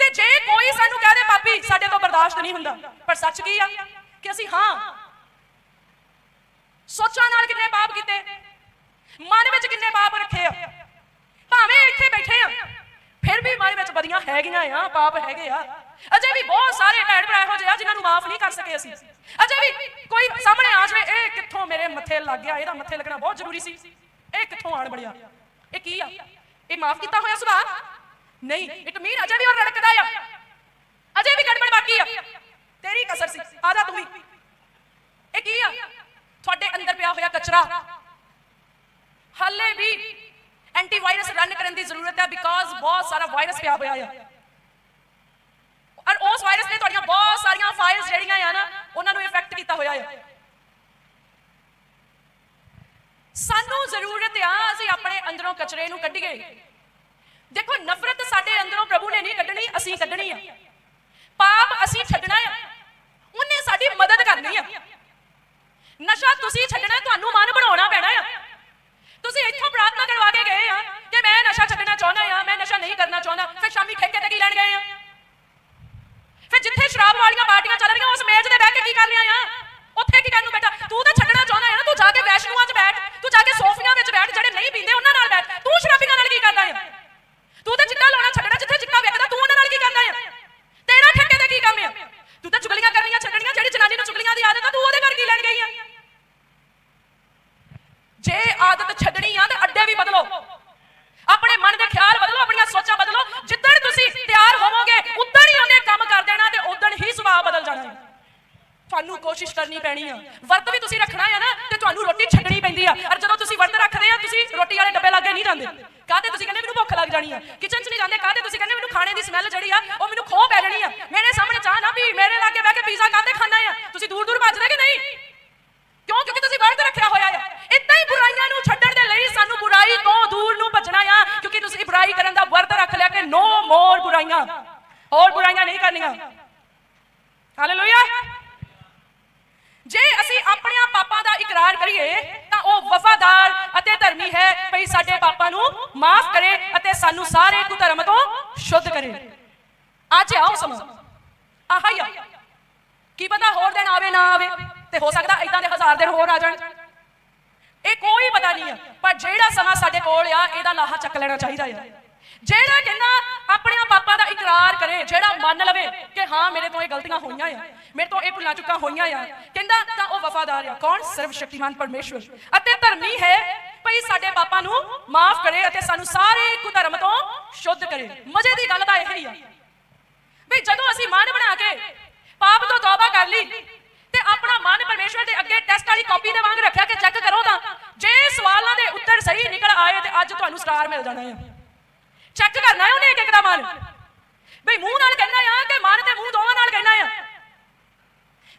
ਤੇ ਜੇ ਕੋਈ ਸਾਨੂੰ ਕਹਦੇ ਪਾਪੀ ਸਾਡੇ ਤੋਂ ਬਰਦਾਸ਼ਤ ਨਹੀਂ ਹੁੰਦਾ। ਪਰ ਸੱਚ ਕੀ ਆ? ਕਿ ਅਸੀਂ ਹਾਂ। ਸੋਚਾਂ ਨਾਲ ਕਿੰਨੇ ਪਾਪ ਕੀਤੇ। ਮਨ ਵਿੱਚ ਕਿੰਨੇ ਪਾਪ ਰੱਖੇ ਆ। ਭਾਵੇਂ ਇੱਥੇ ਬੈਠੇ ਆ, ਫਿਰ ਵੀ ਮਨ ਵਿੱਚ ਬਦੀਆਂ ਹੈਗੀਆਂ ਆ, ਪਾਪ ਹੈਗੇ ਆ। ਅਜੇ ਵੀ ਬਹੁਤ ਸਾਰੇ ਭੈਣ ਭਰਾ ਇਹੋ ਜਿਹੇ ਆ ਜਿਨ੍ਹਾਂ ਨੂੰ ਮਾਫ ਨਹੀਂ ਕਰ ਸਕੇ ਅਸੀਂ। ਅਜੇ ਵੀ ਕੋਈ ਸਾਹਮਣੇ ਆ ਜਾਵੇ, ਇਹ ਕਿੱਥੋਂ ਮੇਰੇ ਮੱਥੇ ਲੱਗ ਗਿਆ? ਇਹਦਾ ਮੱਥੇ ਲੱਗਣਾ ਬਹੁਤ ਜ਼ਰੂਰੀ ਸੀ। ਇਹ ਕਿੱਥੋਂ ਆਣ ਬੜਿਆ ਇਹ ਕੀ ਆ? ਇਹ ਮਾਫ ਕੀਤਾ ਹੋਇਆ ਸੁਭਾਅ? ਨਹੀਂ, ਇਟ ਮੀਨ ਅਜੇ ਵੀ ਉਹ ਰੜਕਦਾ ਆ। ਅਜੇ ਵੀ ਗੜਬੜ ਬਾਕੀ ਆ। ਤੇਰੀ ਕਸਰ ਸੀ ਆ ਜਾ ਤੂੰ ਵੀ। ਇਹ ਕੀ ਆ? ਤੁਹਾਡੇ ਅੰਦਰ ਪਿਆ ਹੋਇਆ ਕਚਰਾ। ਹਾਲੇ ਵੀ ਐਂਟੀਵਾਇਰਸ ਰਨ ਕਰਨ ਦੀ ਜ਼ਰੂਰਤ ਹੈ ਬਿਕਾਜ਼ ਬਹੁਤ ਸਾਰਾ ਵਾਇਰਸ ਪਿਆ ਹੋਇਆ ਆ। ਔਰ ਉਸ ਵਾਇਰਸ ਨੇ ਤੁਹਾਡੀਆਂ ਬਹੁਤ ਸਾਰੀਆਂ ਫਾਈਲਸ ਜਿਹੜੀਆਂ ਆ ਨਾ, ਉਹਨਾਂ ਨੂੰ ਇਫੈਕਟ ਕੀਤਾ ਹੋਇਆ ਆ। ਸਾਨੂੰ ਜ਼ਰੂਰਤ ਆ, ਅਸੀਂ ਆਪਣੇ ਅੰਦਰੋਂ ਕਚਰੇ ਨੂੰ ਕੱਢੀਏ। ਦੇਖੋ, ਨਫ਼ਰਤ ਸਾਡੇ ਅੰਦਰੋਂ ਪ੍ਰਭੂ ਨੇ ਨਹੀਂ ਕੱਢਣੀ, ਅਸੀਂ ਕੱਢਣੀ ਆ। ਪਾਪ ਅਸੀਂ ਛੱਡਣਾ ਆ। ਉਹਨੇ ਸਾਡੀ ਮਦਦ ਕਰਨੀ ਆ। ਨਸ਼ਾ ਤੁਸੀਂ ਛੱਡਣਾ, ਤੁਹਾਨੂੰ ਮਨ ਬਣਾਉਣਾ ਪੈਣਾ ਆ। ਤੁਸੀਂ ਇੱਥੋਂ ਪ੍ਰਾਰਥਨਾ ਕਰਵਾ ਕੇ ਗਏ ਆ ਕਿ ਮੈਂ ਨਸ਼ਾ ਛੱਡਣਾ ਚਾਹੁੰਦਾ ਆ, ਮੈਂ ਨਸ਼ਾ ਨਹੀਂ ਕਰਨਾ ਚਾਹੁੰਦਾ। ਫਿਰ ਸ਼ਾਮੀ ਠੇਕੇ ਤੇ ਕੀ ਲੈਣ ਗਏ ਆ? ਫਿਰ ਜਿੱਥੇ ਸ਼ਰਾਬ ਵਾਲੀਆਂ ਪਾਰਟੀਆਂ ਚੱਲ ਰਹੀਆਂ, ਉਸ ਮੇਜ਼ ਤੇ ਬਹਿ ਕੇ ਕੀ ਕਰ ਰਿਹਾ ਆ? ਉੱਥੇ ਕੀ ਕਰਨ ਨੂੰ ਬੈਠਾ? ਤੂੰ ਤਾਂ ਛੱਡਣਾ ਚਾਹੁੰਦਾ ਹੈ ਨਾ, ਤੂੰ ਜਾ ਕੇ ਵੈਸ਼ਨੂਆਂ 'ਚ ਬੈਠ, ਤੂੰ ਜਾ ਕੇ ਸੋਫੀਆਂ ਵਿੱਚ ਬੈਠ, ਜਿਹੜੇ ਨਹੀਂ ਪੀਂਦੇ, ਉਹਨਾਂ ਨਾਲ ਬੈਠ। ਤੂੰ ਸ਼ਰਾਬੀਆਂ ਨਾਲ ਕੀ ਕਰਦਾ ਹੈ? ਤੂੰ ਤਾਂ ਚਿੱਟਾ ਲਾਉਣਾ ਛੱਡਣਾ, ਜਿੱਥੇ ਚਿੱਟਾ ਵੇਖਦਾ, ਤੂੰ ਉਹਨਾਂ ਨਾਲ ਕੀ ਕਰਦਾ ਹੈ? ਤੇਰਾ ਠੱਕੇ ਦਾ ਕੀ ਕੰਮ ਹੈ? ਤੂੰ ਤਾਂ ਚੁਗਲੀਆਂ ਕਰਨੀਆਂ ਛੱਡਣੀਆਂ, ਜਿਹੜੀ ਜਨਾਨੀ ਨੂੰ ਚੁਗਲੀਆਂ ਦੀ ਆਦਤ ਆ, ਤੂੰ ਉਹਦੇ ਘਰ ਕੀ ਲੈਣ ਗਈ ਆ? ਜੇ ਆਦਤ ਛੱਡਣੀ ਆ, ਤੇ ਅੱਡੇ ਵੀ ਬਦਲੋ। ਆਪਣੇ ਮਨ ਦੇ ਖਿਆਲ ਬਦਲੋ, ਆਪਣੀਆਂ ਸੋਚਾਂ ਬਦਲੋ। ਜਿੱਦਣ ਤੁਸੀਂ ਤਿਆਰ ਹੋਵੋਗੇ ਉਦੋਂ ਹੀ ਉਹਨੇ ਕੰਮ ਕਰਨੀ ਪੈਣੀ ਆ। ਵਰਤ ਵੀ ਤੁਸੀਂ ਰੱਖਣਾ ਆ ਨਾ, ਤੇ ਤੁਹਾਨੂੰ ਰੋਟੀ ਛੱਡਣੀ ਪੈਂਦੀ ਆ। ਔਰ ਜਦੋਂ ਤੁਸੀਂ ਵਰਤ ਰੱਖਦੇ ਆ, ਤੁਸੀਂ ਰੋਟੀ ਵਾਲੇ ਡੱਬੇ ਲਾਗੇ ਨਹੀਂ ਜਾਂਦੇ। ਕਾਹਦੇ ਤੁਸੀਂ ਕਹਿੰਦੇ ਮੈਨੂੰ ਭੁੱਖ ਲੱਗ ਜਾਣੀ ਆ? ਕਿਚਨ 'ਚ ਨਹੀਂ ਜਾਂਦੇ, ਕਾਹਦੇ ਤੁਸੀਂ ਕਹਿੰਦੇ ਮੈਨੂੰ ਖਾਣੇ ਦੀ ਸਮੈਲ ਜਿਹੜੀ ਆ, ਉਹ ਮੈਨੂੰ ਖੋ ਪੈ ਜਾਣੀ ਆ। ਮੇਰੇ ਸਾਹਮਣੇ ਚਾਹ ਨਾ ਵੀ ਮੇਰੇ ਲਾਗੇ ਬਹਿ ਕੇ ਪੀਜ਼ਾ ਕਾਹਦੇ ਖਾਣਾ ਆ? ਤੁਸੀਂ ਦੂਰ ਦੂਰ ਭੱਜਦੇ ਕਿ ਨਹੀਂ? ਕਿਉਂ? ਕਿਉਂਕਿ ਤੁਸੀਂ ਵਰਤ ਰੱਖਿਆ ਹੋਇਆ ਆ। ਇਦਾਂ ਹੀ ਬੁਰਾਈਆਂ ਨੂੰ ਛੱਡਣ ਦੇ ਲਈ ਸਾਨੂੰ ਬੁਰਾਈ ਤੋਂ ਦੂਰ ਨੂੰ ਭੱਜਣਾ ਆ, ਕਿਉਂਕਿ ਤੁਸੀਂ ਬੁਰਾਈ ਕਰਨ ਦਾ ਵਰਤ ਰੱਖ ਲਿਆ ਕਿ ਨੋ ਮੋਰ ਬੁਰਾਈਆਂ। ਹੋਰ ਬੁਰਾਈਆਂ ਨਹੀਂ ਕਰਨੀਆਂ। ਹਾਲੇਲੂਇਆ ਜੇ ਅਸੀਂ ਆਪਣੇ ਪਾਪਾਂ ਦਾ ਇਕਰਾਰ ਕਰੀਏ, ਤਾਂ ਉਹ ਵਫਾਦਾਰ ਅਤੇ ਧਰਮੀ ਹੈ। ਭਈ ਸਾਡੇ ਪਾਪਾਂ ਨੂੰ ਮਾਫ ਕਰੇ ਅਤੇ ਸਾਨੂੰ ਸਾਰੇ ਕੁਧਰਮ ਤੋਂ ਸ਼ੁੱਧ ਕਰੇ। ਅੱਜ ਆਓ ਸਮਾਂ ਆਹ ਹੀ ਆ। ਕੀ ਪਤਾ ਹੋਰ ਦਿਨ ਆਵੇ, ਨਾ ਆਵੇ। ਤੇ ਹੋ ਸਕਦਾ ਇਦਾਂ ਦੇ ਹਜ਼ਾਰ ਦਿਨ ਹੋਰ ਆ ਜਾਣ। ਇਹ ਕੋਈ ਪਤਾ ਨਹੀਂ ਆ। ਪਰ ਜਿਹੜਾ ਸਮਾਂ ਸਾਡੇ ਕੋਲ ਆ, ਇਹਦਾ ਲਾਹਾ ਚੱਕ ਲੈਣਾ ਚਾਹੀਦਾ ਆ। ਜਿਹੜਾ ਕਹਿੰਦਾ ਆਪਣੇ ਪਾਪਾ ਦਾ ਇਕਰਾਰ ਕਰੇ, ਜਿਹੜਾ ਮੰਨ ਲਵੇ ਕਿ ਹਾਂ, ਮੇਰੇ ਤੋਂ ਇਹ ਗਲਤੀਆਂ ਹੋਈਆਂ ਆ, ਮੇਰੇ ਤੋਂ ਇਹ ਭੁੱਲਾਂ ਚੁੱਕਾਂ ਹੋਈਆਂ ਆ, ਕਹਿੰਦਾ ਤਾਂ ਉਹ ਵਫਾਦਾਰ ਆ। ਕੌਣ? ਸਰਵ ਸ਼ਕਤੀਮਾਨ ਪਰਮੇਸ਼ਵਰ। ਅਤੇ ਧਰਮੀ ਹੈ, ਭਈ ਸਾਡੇ ਪਾਪਾਂ ਨੂੰ ਮਾਫ ਕਰੇ ਅਤੇ ਸਾਨੂੰ ਸਾਰੇ ਕੁਧਰਮ ਤੋਂ ਸ਼ੁੱਧ ਕਰੇ। ਮਜ਼ੇ ਦੀ ਗੱਲ ਤਾਂ ਇਹ ਹੀ ਆ। ਵੀ ਜਦੋਂ ਅਸੀਂ ਮਨ ਬਣਾ ਕੇ ਪਾਪ ਤੋਂ ਤੌਬਾ ਕਰ ਲਈ ਤੇ ਆਪਣਾ ਮਨ ਪਰਮੇਸ਼ਵਰ ਦੇ ਅੱਗੇ ਟੈਸਟ ਵਾਲੀ ਕਾਪੀ ਦੇ ਵਾਂਗ ਰੱਖਿਆ ਕਿ ਚੈੱਕ ਕਰੋ ਤਾਂ, ਜੇ ਸਵਾਲਾਂ ਦੇ ਉੱਤਰ ਸਹੀ ਨਿਕਲ ਆਏ ਤੇ ਅੱਜ ਤੁਹਾਨੂੰ ਸਟਾਰ ਮਿਲ ਜਾਣਾ ਹੈ ਚੈੱਕ ਕਰਨਾ ਹੈ ਉਹਨੇ ਇੱਕ ਇੱਕ ਦਾ ਮਨ ਬਈ ਮੂੰਹ ਨਾਲ ਕਹਿਣਾ ਆ ਕਿ ਮਨ ਤੇ ਮੂੰਹ ਦੋਵਾਂ ਨਾਲ ਕਹਿਣਾ ਆ।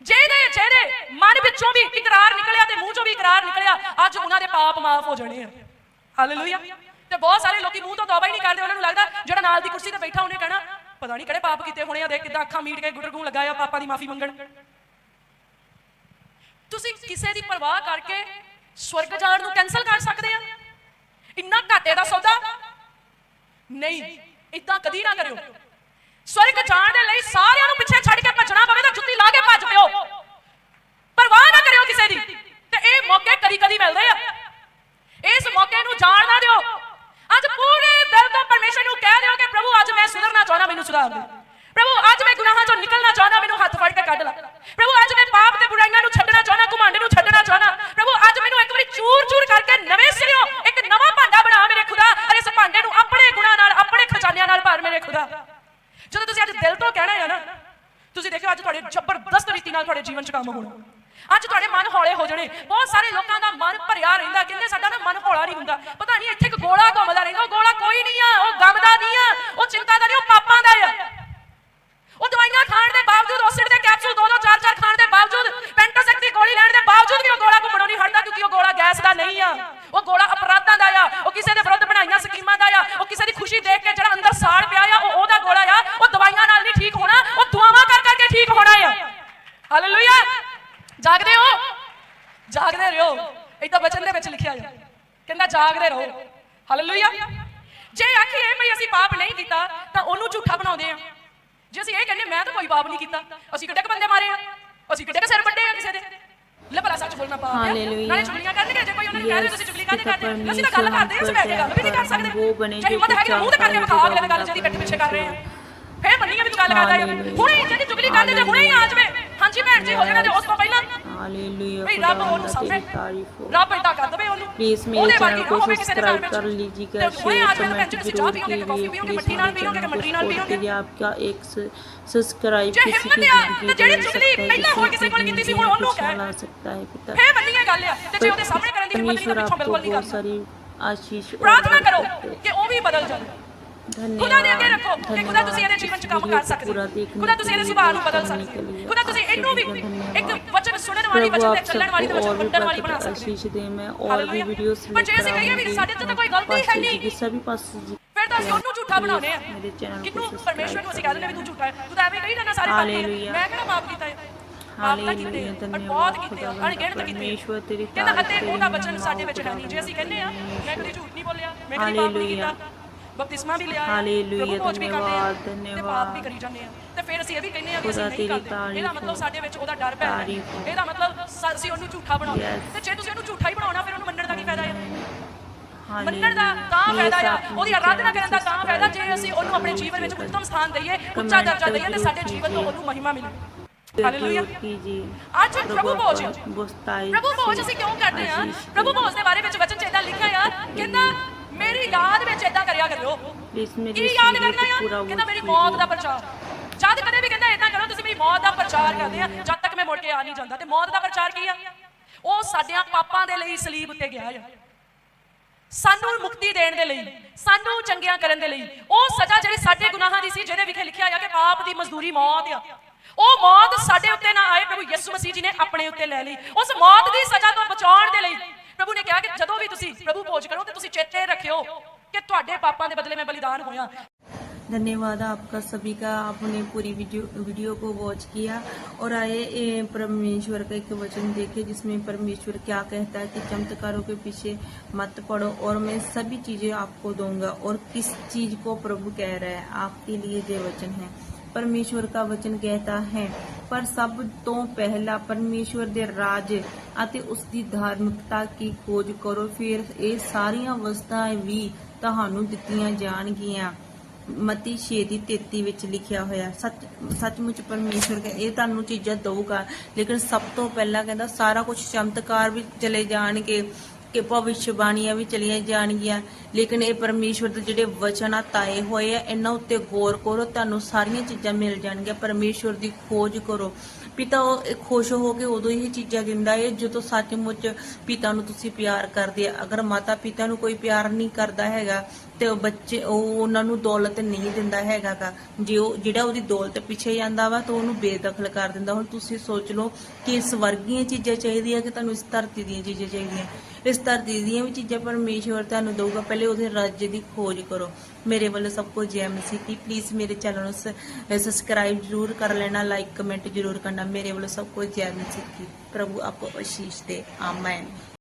ਜਿਹਦੇ ਜਿਹਦੇ ਮਨ ਵਿੱਚੋਂ ਵੀ ਇਕਰਾਰ ਨਿਕਲਿਆ ਤੇ ਮੂੰਹ ਚੋਂ ਵੀ ਇਕਰਾਰ ਨਿਕਲਿਆ, ਅੱਜ ਉਹਨਾਂ ਦੇ ਪਾਪ ਮਾਫ ਹੋ ਜਾਣੇ ਆ। ਹਾਲੇਲੂਇਆ ਤੇ ਬਹੁਤ ਸਾਰੇ ਲੋਕੀ ਮੂੰਹ ਤੋਂ ਤੌਬਾ ਹੀ ਨਹੀਂ ਕਰਦੇ, ਉਹਨਾਂ ਨੂੰ ਲੱਗਦਾ ਜਿਹੜਾ ਨਾਲ ਦੀ ਕੁਰਸੀ ਤੇ ਬੈਠਾ ਉਹਨੇ ਕਹਿਣਾ, ਪਤਾ ਨਹੀਂ ਕਿਹੜੇ ਪਾਪ ਕੀਤੇ ਹੋਣੇ ਆ, ਦੇਖ ਕਿਦਾਂ ਅੱਖਾਂ ਮੀਟ ਕੇ ਗੁੱਟਰ ਲਗਾਇਆ, ਪਾਪਾ ਦੀ ਮਾਫੀ ਮੰਗਣ। ਤੁਸੀਂ ਕਿਸੇ ਦੀ ਪਰਵਾਹ ਕਰਕੇ ਸਵਰਗ ਜਾਣ ਨੂੰ ਕੈਨਸਲ ਕਰ ਸਕਦੇ ਆ। ਇੰਨਾ ਘਾਟੇ ਦਾ ਸੌਦਾ ਨਹੀਂ ਇਦਾਂ ਕਦੀ ਨਾ ਕਰਿਓ। ਸਵਰਗ ਜਾਣ ਦੇ ਲਈ ਸਾਰਿਆਂ ਨੂੰ ਪਿੱਛੇ ਛੱਡ ਕੇ ਭੱਜਣਾ ਪਵੇ ਤਾਂ ਜੁੱਤੀ ਲਾ ਕੇ ਭੱਜ ਪਿਓ। ਪਰਵਾਹ ਨਾ ਕਰਿਓ ਕਿਸੇ ਦੀ। ਤੇ ਇਹ ਮੌਕੇ ਕਦੀ ਕਦੀ ਮਿਲਦੇ ਆ। ਇਸ ਮੌਕੇ ਨੂੰ ਜਾਣ ਨਾ ਦਿਓ। ਅੱਜ ਪੂਰੇ ਦਿਲ ਤੋਂ ਪਰਮੇਸ਼ਰ ਨੂੰ ਕਹਿ ਦਿਓ ਕਿ ਪ੍ਰਭੂ, ਅੱਜ ਮੈਂ ਸੁਧਰਨਾ ਚਾਹੁੰਦਾ, ਮੈਨੂੰ ਸੁਧਾਰ ਦੇ। ਪ੍ਰਭੂ, ਅੱਜ ਮੈਂ ਗੁਨਾਹਾਂ ਚੋਂ ਨਿਕਲਣਾ ਚਾਹੁੰਦਾ, ਮੈਨੂੰ ਹੱਥ ਫੜ ਕੇ ਕੱਢ ਲੈ। ਪ੍ਰਭੂ, ਅੱਜ ਮੈਂ ਪਾਪ ਤੇ ਬੁਰਾਈਆਂ ਨੂੰ ਛੱਡਣਾ ਚਾਹੁੰਦਾ, ਘੁਮੰਡ ਨੂੰ ਛੱਡਣਾ ਚਾਹੁੰਦਾ। ਪ੍ਰਭੂ, ਅੱਜ ਮੈਨੂੰ ਇੱਕ ਵਾਰੀ ਚੂਰ-ਚੂਰ ਕਰਕੇ ਨਵੇਂ ਸਿਰਿਓਂ ਇੱਕ ਨਵਾਂ ਭਾਂਡਾ ਬਣਾ ਮੇਰੇ ਖੁਦਾ ਅਰੇ ਇਸ ਭਾਂਡੇ ਨੂੰ ਆਪਣੇ ਗੁਨਾਹ ਨਾਲ, ਆਪਣੇ ਖਜ਼ਾਨਿਆਂ ਨਾਲ ਭਰ ਮੇਰੇ ਖੁਦਾ। ਜਦੋਂ ਤੁਸੀਂ ਅੱਜ ਦਿਲ ਤੋਂ ਕਹਿਣਾ ਹੈ ਨਾ, ਤੁਸੀਂ ਦੇਖਿਓ ਅੱਜ ਤੁਹਾਡੇ ਜ਼ਬਰਦਸਤ ਰੀਤੀ ਨਾਲ ਤੁਹਾਡੇ ਜੀਵਨ 'ਚ ਕੰਮ ਹੋਣਾ। ਅੱਜ ਤੁਹਾਡੇ ਮਨ ਹੌਲੇ ਹੋ ਜਾਣੇ। ਬਹੁਤ ਸਾਰੇ ਲੋਕਾਂ ਦਾ ਮਨ ਭਰਿਆ ਰਹਿੰਦਾ, ਕਹਿੰਦੇ ਸਾਡਾ ਨਾ ਮਨ ਹੌਲਾ ਨਹੀਂ ਹੁੰਦਾ। ਪਤਾ ਨਹੀਂ ਇੱਥੇ ਇੱਕ ਗੋਲਾ ਘੁੰਮਦਾ ਰਹਿੰਦਾ, ਉਹ ਗੋਲਾ ਕੋਈ ਨਹੀਂ ਆ, ਉਹ ਗਮ ਦਾ ਨਹੀਂ ਆ, ਉਹ ਚਿੰਤਾ ਦਾ ਨਹੀਂ, ਉਹ ਪਾਪਾਂ ਦਾ ਆ ਉਹ ਦਵਾਈਆਂ ਖਾਣ ਦੇ ਬਾਵਜੂਦ ਔਸਿਡ ਦੇ ਕੈਪਸੂਲ ਦੋ ਦੋ ਚਾਰ ਚਾਰ ਖਾਣ ਦੇ ਬਾਵਜੂਦ ਪੈਂਟੋਸੈਕ ਦੀ ਗੋਲੀ ਲੈਣ ਦੇ ਬਾਵਜੂਦ ਵੀ ਉਹ ਗੋਲਾ ਘੁੰਮਣੋਂ ਨਹੀਂ ਹਟਦਾ ਕਿਉਂਕਿ ਉਹ ਗੋਲਾ ਗੈਸ ਦਾ ਨਹੀਂ ਆ। ਉਹ ਗੋਲਾ ਅਪਰਾਧਾਂ ਦਾ ਆ। ਉਹ ਕਿਸੇ ਦੇ ਵਿਰੁੱਧ ਬਣਾਈਆਂ ਸਕੀਮਾਂ ਦਾ ਆ। ਉਹ ਕਿਸੇ ਦੀ ਖੁਸ਼ੀ ਦੇਖ ਕੇ ਜਿਹੜਾ ਅੰਦਰ ਸਾੜ ਪਿਆ ਆ, ਉਹ ਉਹਦਾ ਗੋਲਾ ਆ। ਉਹ ਦਵਾਈਆਂ ਨਾਲ ਨਹੀਂ ਠੀਕ ਹੋਣਾ, ਉਹ ਦੁਆਵਾਂ ਕਰ ਕਰਕੇ ਠੀਕ ਹੋਣਾ ਆ। ਹਾਲੇਲੂਇਆ ਜਾਗਦੇ ਹੋ। ਜਾਗਦੇ ਰਹੋ। ਇਦਾਂ ਬਚਨ ਦੇ ਵਿੱਚ ਲਿਖਿਆ ਹੈ ਕਹਿੰਦਾ ਜਾਗਦੇ ਰਹੋ। ਹਾਲੇਲੂਇਆ ਜੇ ਆਖੀਏ ਭਈ ਅਸੀਂ ਪਾਪ ਨਹੀਂ ਕੀਤਾ, ਤਾਂ ਉਹਨੂੰ ਝੂਠਾ ਬਣਾਉਂਦੇ ਆ। ਜੇ ਅਸੀਂ ਇਹ ਕਹਿੰਦੇ ਮੈਂ ਤਾਂ ਕੋਈ ਪਾਪ ਨਹੀਂ ਕੀਤਾ। ਅਸੀਂ ਕਿੱਡੇ ਕ ਬੰਦੇ ਮਾਰੇ ਆ। ਅਸੀਂ ਕਿੱਡੇ ਕ ਸਿਰ ਵੱਡੇ ਆ ਕਿਸੇ ਦੇ। ਲੈ ਭਲਾ ਸੱਚ ਬੋਲਣਾ ਪਾਪ ਆ। ਹਾਲੇਲੂਇਆ। ਨਾਲੇ ਚੁਗਲੀਆਂ ਕਰਨਗੇ ਜੇ ਕੋਈ ਉਹਨਾਂ ਨੂੰ ਕਹਿ ਦੇ ਤੁਸੀਂ ਚੁਗਲੀ ਕਾਹਦੇ ਕਰਦੇ। ਅਸੀਂ ਤਾਂ ਗੱਲ ਕਰਦੇ ਅਸੀਂ ਬੈਠ ਕੇ ਗੱਲ ਵੀ ਨਹੀਂ ਕਰ ਸਕਦੇ। ਜੇ ਹਿੰਮਤ ਹੈਗੀ ਮੂੰਹ ਤੇ ਕਰਕੇ ਵਿਖਾ ਹੈ ਅਗਲੇ ਗੱਲ ਪਿੱਠ ਪਿੱਛੇ ਕਰ ਰਹੇ ਆ। ਫੇਰ ਮੰਨੀਏ ਵੀ ਤੂੰ ਗੱਲ ਕਰਦਾ। ਹੁਣੇ ਹੀ ਜਿਹੜੀ ਚੁਗਲੀ ਕਰਦੇ ਜੇ ਹੁਣੇ ਹੀ ਆ ਜਾਵੇ। ਹਾਂਜੀ ਭੈਣ ਜੀ ਹੋ ਜਾਣਾ ਤੇ ਉਸ ਤੋਂ ਪਹਿਲਾਂ हालेलुया ਭਈ ਰੱਬ खुदा ਉਹਨੂੰ तेरी ਸਾਹਮਣੇ तारीफ हो ਰੱਬ ਇਦਾਂ ਕਰ ਦਵੇ ਉਹਨੂੰ प्लीज मेरे ਉਹਦੇ चैनल ਵਰਗੀ को ਨਾ ਹੋਵੇ ਕਿਸੇ ਦੇ ਘਰ सब्सक्राइब ਵਿੱਚ। कर लीजिएगा ਤੇ ਹੁਣੇ शेयर ਆ ਜਾਵੇ ਤਾਂ ਭੈਣ कमेंट ਜੀ ਤੁਸੀਂ ਚਾਹ जरूर ਪੀਓਗੇ ਕਾਫੀ कीजिए ਪੀਓਗੇ प्लीज ਮੱਠੀ ਨਾਲ हमारे ਪੀਓਗੇ ਕਿ चैनल ਮੱਠੀ को ਨਾਲ सपोर्ट ਪੀਓਗੇ कीजिए आपका एक सब्सक्राइब ਜੇ किसी ਹਿੰਮਤ की ਆ जिंदगी ਤੇ ਜਿਹੜੀ बदल ਚੁਗਲੀ सकता है ਪਹਿਲਾਂ ਹੋਈ ਕਿਸੇ किसी ਕੋਲ की ਕੀਤੀ ਸੀ जिंदगी ਹੁਣ ਉਹਨੂੰ को ਕਹਿ चला सकता है पिता ਫੇਰ ਮੰਨੀਏ ਗੱਲ ਆ ਤੇ ਜੇ ਉਹਦੇ ਸਾਹਮਣੇ ਕਰਨ ਦੀ ਹਿੰਮਤ ਨਹੀਂ ਤਾਂ परमेश्वर ਪਿੱਛੋਂ आपको ਬਿਲਕੁਲ ਨਹੀਂ बहुत ਕਰਦਾ सारी आशीष और ਪ੍ਰਾਰਥਨਾ ਕਰੋ बरकत दे। ਕਿ ਉਹ ਵੀ ਬਦਲ ਜਾਵੇ ਖੁਦਾ ਦੇ ਅੱਗੇ ਰੱਖੋ ਕਿ ਖੁਦਾ ਤੁਸੀਂ ਇਹਦੇ ਜੀਵਨ 'ਚ ਕੰਮ ਕਰ ਸਕਦੇ ਖੁਦਾ ਤੁਸੀਂ ਇਹਦੇ ਸੁਭਾਅ ਨੂੰ ਬਦਲ ਸਕਦੇ ਖੁਦਾ ਤੁਸੀਂ ਇਹਨੂੰ ਵੀ ਇੱਕ ਵਚਨ ਸੁਣਨ ਵਾਲੀ ਵਚਨ ਤੇ ਚੱਲਣ ਵਾਲੀ ਤੇ ਵਚਨ ਵੰਡਣ ਵਾਲੀ ਬਣਾ ਸਕਦੇ ਆਸ਼ੀਸ਼ ਦੇ ਮੈਂ ਔਰ ਵੀ ਵੀਡੀਓਸ ਪਰ ਜੇ ਅਸੀਂ ਕਹੀਏ ਵੀ ਸਾਡੇ ਤੋਂ ਤਾਂ ਕੋਈ ਗਲਤੀ ਹੈ ਨਹੀਂ ਕਿਸੇ ਵੀ ਪਾਸੇ ਫਿਰ ਤਾਂ ਅਸੀਂ ਉਹਨੂੰ ਝੂਠਾ ਬਣਾਉਨੇ ਆ ਕਿੰਨੂੰ ਪਰਮੇਸ਼ਵਰ ਨੂੰ ਅਸੀਂ ਕਹਿ ਦਿੰਦੇ ਵੀ ਤੂੰ ਝੂਠਾ ਹੈ। ਤੂੰ ਤਾਂ ਐਵੇਂ ਕਹੀ ਨਾ ਸਾਰੇ ਪਾਪੀ ਮੈਂ ਕਿਹੜਾ ਮਾਫ ਕੀਤਾ ਹੈ? ਹਾਲੇਲੂਇਆ ਧੰਨਵਾਦ। ਖੁਦਾ ਅਣਗਿਣਤ ਪਰਮੇਸ਼ਵਰ ਤੇਰੀ ਤਾਰੀਫ ਕਹਿੰਦਾ ਅਤੇ ਉਹਦਾ ਸਾਡੇ ਵਿੱਚ ਹੈ ਜੇ ਅਸੀਂ ਕਹਿੰਦੇ ਆ ਮੈਂ ਕਦੀ ਝੂਠ ਨਹੀਂ ਬੋਲਿਆ ਮੈਂ ਕੀਤਾ। ਬਪਤਿਸਮਾ ਵੀ ਲਿਆ ਹਾਲੇਲੂਇਆ ਭੋਜ ਵੀ ਕਰਦੇ ਆ ਤੇ ਪਾਪ ਵੀ ਕਰੀ ਜਾਂਦੇ ਆ। ਤੇ ਫਿਰ ਅਸੀਂ ਇਹ ਵੀ ਕਹਿੰਦੇ ਆ ਕਿ ਅਸੀਂ ਨਹੀਂ ਕਰਦੇ। ਇਹਦਾ ਮਤਲਬ ਸਾਡੇ ਵਿੱਚ ਉਹਦਾ ਡਰ ਪੈ ਗਿਆ ਇਹਦਾ ਮਤਲਬ ਅਸੀਂ ਉਹਨੂੰ ਝੂਠਾ ਬਣਾਉਂਦੇ ਤੇ ਜੇ ਤੁਸੀਂ ਉਹਨੂੰ ਝੂਠਾ ਹੀ ਬਣਾਉਣਾ ਫਿਰ ਉਹਨੂੰ ਮੰਨਣ ਦਾ ਕੀ ਫਾਇਦਾ ਆ? ਮੰਨਣ ਦਾ ਤਾਂ ਫਾਇਦਾ ਆ। ਉਹਦੀ ਆਰਾਧਨਾ ਕਰਨ ਦਾ ਤਾਂ ਫਾਇਦਾ। ਜੇ ਅਸੀਂ ਉਹਨੂੰ ਆਪਣੇ ਜੀਵਨ ਵਿੱਚ ਉੱਤਮ ਸਥਾਨ ਦਈਏ ਉੱਚਾ ਦਰਜਾ ਦੇਈਏ ਤੇ ਸਾਡੇ ਜੀਵਨ ਤੋਂ ਉਹਨੂੰ ਮਹਿਮਾ ਮਿਲੇ। ਹਾਲੇਲੂਇਆ। ਜੀ। ਅੱਜ ਪ੍ਰਭੂ ਭੋਜ। ਪ੍ਰਭੂ ਭੋਜ ਅਸੀਂ ਕਿਉਂ ਕਰਦੇ ਆ ਪ੍ਰਭੂ ਭੋਜ ਦੇ ਬਾਰੇ ਵਿੱਚ ਵਚਨ ਚੇਦਾ ਲਿਖਿਆ ਆ ਕਹਿੰਦਾ ਮੇਰੀ ਯਾਦ ਵਿੱਚ ਇਦਾਂ ਕਰਿਆ ਕਰਿਓ। ਪਲੀਜ਼ ਮੇਰੀ ਯਾਦ ਕਰਨਾ ਪੂਰਾ ਯਾਰ ਕਹਿੰਦਾ ਮੇਰੀ ਮੌਤ ਦਾ ਪ੍ਰਚਾਰ। ਜਦ ਕਦੇ ਵੀ ਕਹਿੰਦਾ ਇਦਾਂ ਕਰੋ ਤੁਸੀਂ ਮੇਰੀ ਮੌਤ ਦਾ ਪ੍ਰਚਾਰ ਕਰਦੇ ਆ ਜਦ ਤੱਕ ਮੈਂ ਮੁੜ ਕੇ ਆ ਨਹੀਂ ਜਾਂਦਾ। ਤੇ ਮੌਤ ਦਾ ਪ੍ਰਚਾਰ ਕੀ ਆ? ਉਹ ਸਾਡਿਆਂ ਪਾਪਾਂ ਦੇ ਲਈ ਸਲੀਬ ਉੱਤੇ ਗਿਆ ਹੈ ਸਾਨੂੰ ਮੁਕਤੀ ਦੇਣ ਦੇ ਲਈ ਸਾਨੂੰ ਚੰਗਿਆਂ ਕਰਨ ਦੇ ਲਈ ਉਹ ਸਜ਼ਾ ਜਿਹੜੀ ਸਾਡੇ ਗੁਨਾਹਾਂ ਦੀ ਸੀ ਜਿਹਦੇ ਵਿਖੇ ਲਿਖਿਆ ਆ ਕਿ ਪਾਪ ਦੀ ਮਜ਼ਦੂਰੀ ਮੌਤ ਆ। ਉਹ ਮੌਤ ਸਾਡੇ ਉੱਤੇ ਨਾ ਆਏ ਪ੍ਰਭੂ ਯਿਸੂ ਮਸੀਹ ਜੀ ਨੇ ਆਪਣੇ ਉੱਤੇ ਲੈ ਲਈ। ਉਸ ਮੌਤ ਦੀ ਸਜ਼ਾ ਤੋਂ ਬਚਾਉਣ ਦੇ ਲਈ ਪ੍ਰਭੂ ਨੇ ਕਿਹਾ ਕਿ ਜਦੋਂ ਵੀ ਤੁਸੀਂ ਪ੍ਰਭੂ ਭੋਜ ਕਰੋ ਤੇ ਤੁਸੀਂ ਚੇਤੇ ਰੱਖਿਓ ਕਿ ਤੁਹਾਡੇ ਪਾਪਾਂ ਦੇ ਬਦਲੇ ਮੈਂ ਬਲੀਦਾਨ ਹੋਇਆ धन्यवाद आपका सभी का आपने पूरी वीडियो वीडियो को वॉच किया और आए ए, परमेश्वर का एक वचन देखे जिसमें परमेश्वर क्या कहता है कि चमत्कारों के पीछे मत पड़ो और मैं सभी चीजें आपको दूंगा और किस चीज को प्रभु कह रहा है आपके लिए ये वचन है ਪਰਮੇਸ਼ਵਰ ਦਾ ਵਚਨ ਕਹਿੰਦਾ ਹੈ। ਪਰ ਸਭ ਤੋਂ ਪਹਿਲਾਂ ਪਰਮੇਸ਼ਵਰ ਦੇ ਰਾਜ ਅਤੇ ਉਸ ਦੀ ਧਾਰਮਿਕਤਾ ਦੀ ਖੋਜ ਕਰੋ, ਫਿਰ ਇਹ ਸਾਰੀਆਂ ਵਸਤਾਂ ਵੀ ਤੁਹਾਨੂੰ ਦਿੱਤੀਆਂ ਜਾਣਗੀਆਂ। ਮਤੀ 6 ਦੀ 33 ਵਿੱਚ ਲਿਖਿਆ ਹੋਇਆ, ਸੱਚ, ਸੱਚਮੁੱਚ ਪਰਮੇਸ਼ਵਰ ਕਹਿੰਦਾ ਇਹ ਤੁਹਾਨੂੰ ਚੀਜ਼ਾਂ ਦਊਗਾ। ਲੇਕਿਨ ਸਭ ਤੋਂ ਪਹਿਲਾਂ ਕਹਿੰਦਾ ਸਾਰਾ ਕੁਝ ਚਮਤਕਾਰ ਵੀ ਚਲੇ ਜਾਣਗੇ। ਕਿ ਭਵਿੱਖ ਬਾਣੀਆਂ ਵੀ ਚਲੀਆਂ ਜਾਣਗੀਆਂ। ਲੇਕਿਨ ਇਹ ਪਰਮੇਸ਼ਵਰ ਦੇ ਜਿਹੜੇ ਵਚਨ ਆ, ਤਾਏ ਹੋਏ ਆ, ਇਹਨਾਂ ਉੱਤੇ ਗੌਰ ਕਰੋ, ਤੁਹਾਨੂੰ ਸਾਰੀਆਂ ਚੀਜ਼ਾਂ ਮਿਲ ਜਾਣਗੀਆਂ। ਪਰਮੇਸ਼ਵਰ ਦੀ ਖੋਜ ਕਰੋ। ਪਿਤਾ ਉਹ ਖੁਸ਼ ਹੋ ਕੇ ਉਦੋਂ ਹੀ ਚੀਜ਼ਾਂ ਦਿੰਦਾ ਹੈ ਜਦੋਂ ਸੱਚਮੁੱਚ ਪਿਤਾ ਨੂੰ ਤੁਸੀਂ ਪਿਆਰ ਕਰਦੇ ਆ। ਅਗਰ ਮਾਤਾ ਪਿਤਾ ਨੂੰ ਕੋਈ ਪਿਆਰ ਨਹੀਂ ਕਰਦਾ ਹੈਗਾ ਤੇ ਉਹ ਬੱਚੇ, ਉਹ ਉਹਨਾਂ ਨੂੰ ਦੌਲਤ ਨਹੀਂ ਦਿੰਦਾ ਹੈਗਾਗਾ। ਜੇ ਉਹ, ਜਿਹੜਾ ਉਹਦੀ ਦੌਲਤ ਪਿੱਛੇ ਜਾਂਦਾ ਵਾ, ਤਾਂ ਉਹਨੂੰ ਬੇਦਖਲ ਕਰ ਦਿੰਦਾ। ਹੁਣ ਤੁਸੀਂ ਸੋਚ ਲਓ ਕਿ ਸਵਰਗੀਆਂ ਚੀਜ਼ਾਂ ਚਾਹੀਦੀਆਂ ਕਿ ਤੁਹਾਨੂੰ ਇਸ ਧਰਤੀ ਦੀਆਂ ਚੀਜ਼ਾਂ ਚਾਹੀਦੀਆਂ। ਇਸ ਧਰਤੀ ਦੀਆਂ ਵੀ ਚੀਜ਼ਾਂ ਪਰਮੇਸ਼ਵਰ ਤੁਹਾਨੂੰ ਦਊਗਾ। ਪਹਿਲੇ ਉਹਦੇ ਰਾਜ ਦੀ ਖੋਜ ਕਰੋ। ਮੇਰੇ ਵੱਲੋਂ ਸਭ ਕੁਝ ਜੈ ਮਸੀਹ ਕੀ ਪਲੀਜ਼ ਮੇਰੇ ਚੈਨਲ ਨੂੰ ਸਬਸਕ੍ਰਾਈਬ ਜ਼ਰੂਰ ਕਰ ਲੈਣਾ। ਲਾਈਕ ਕਮੈਂਟ ਜ਼ਰੂਰ ਕਰਨਾ। ਮੇਰੇ ਵੱਲੋਂ ਸਭ ਕੁਝ ਜੈ ਮਸੀਹ ਕੀ ਪ੍ਰਭੂ ਆਪਕੋ ਅਸ਼ੀਸ਼ ਦੇ। ਆਮੈਨ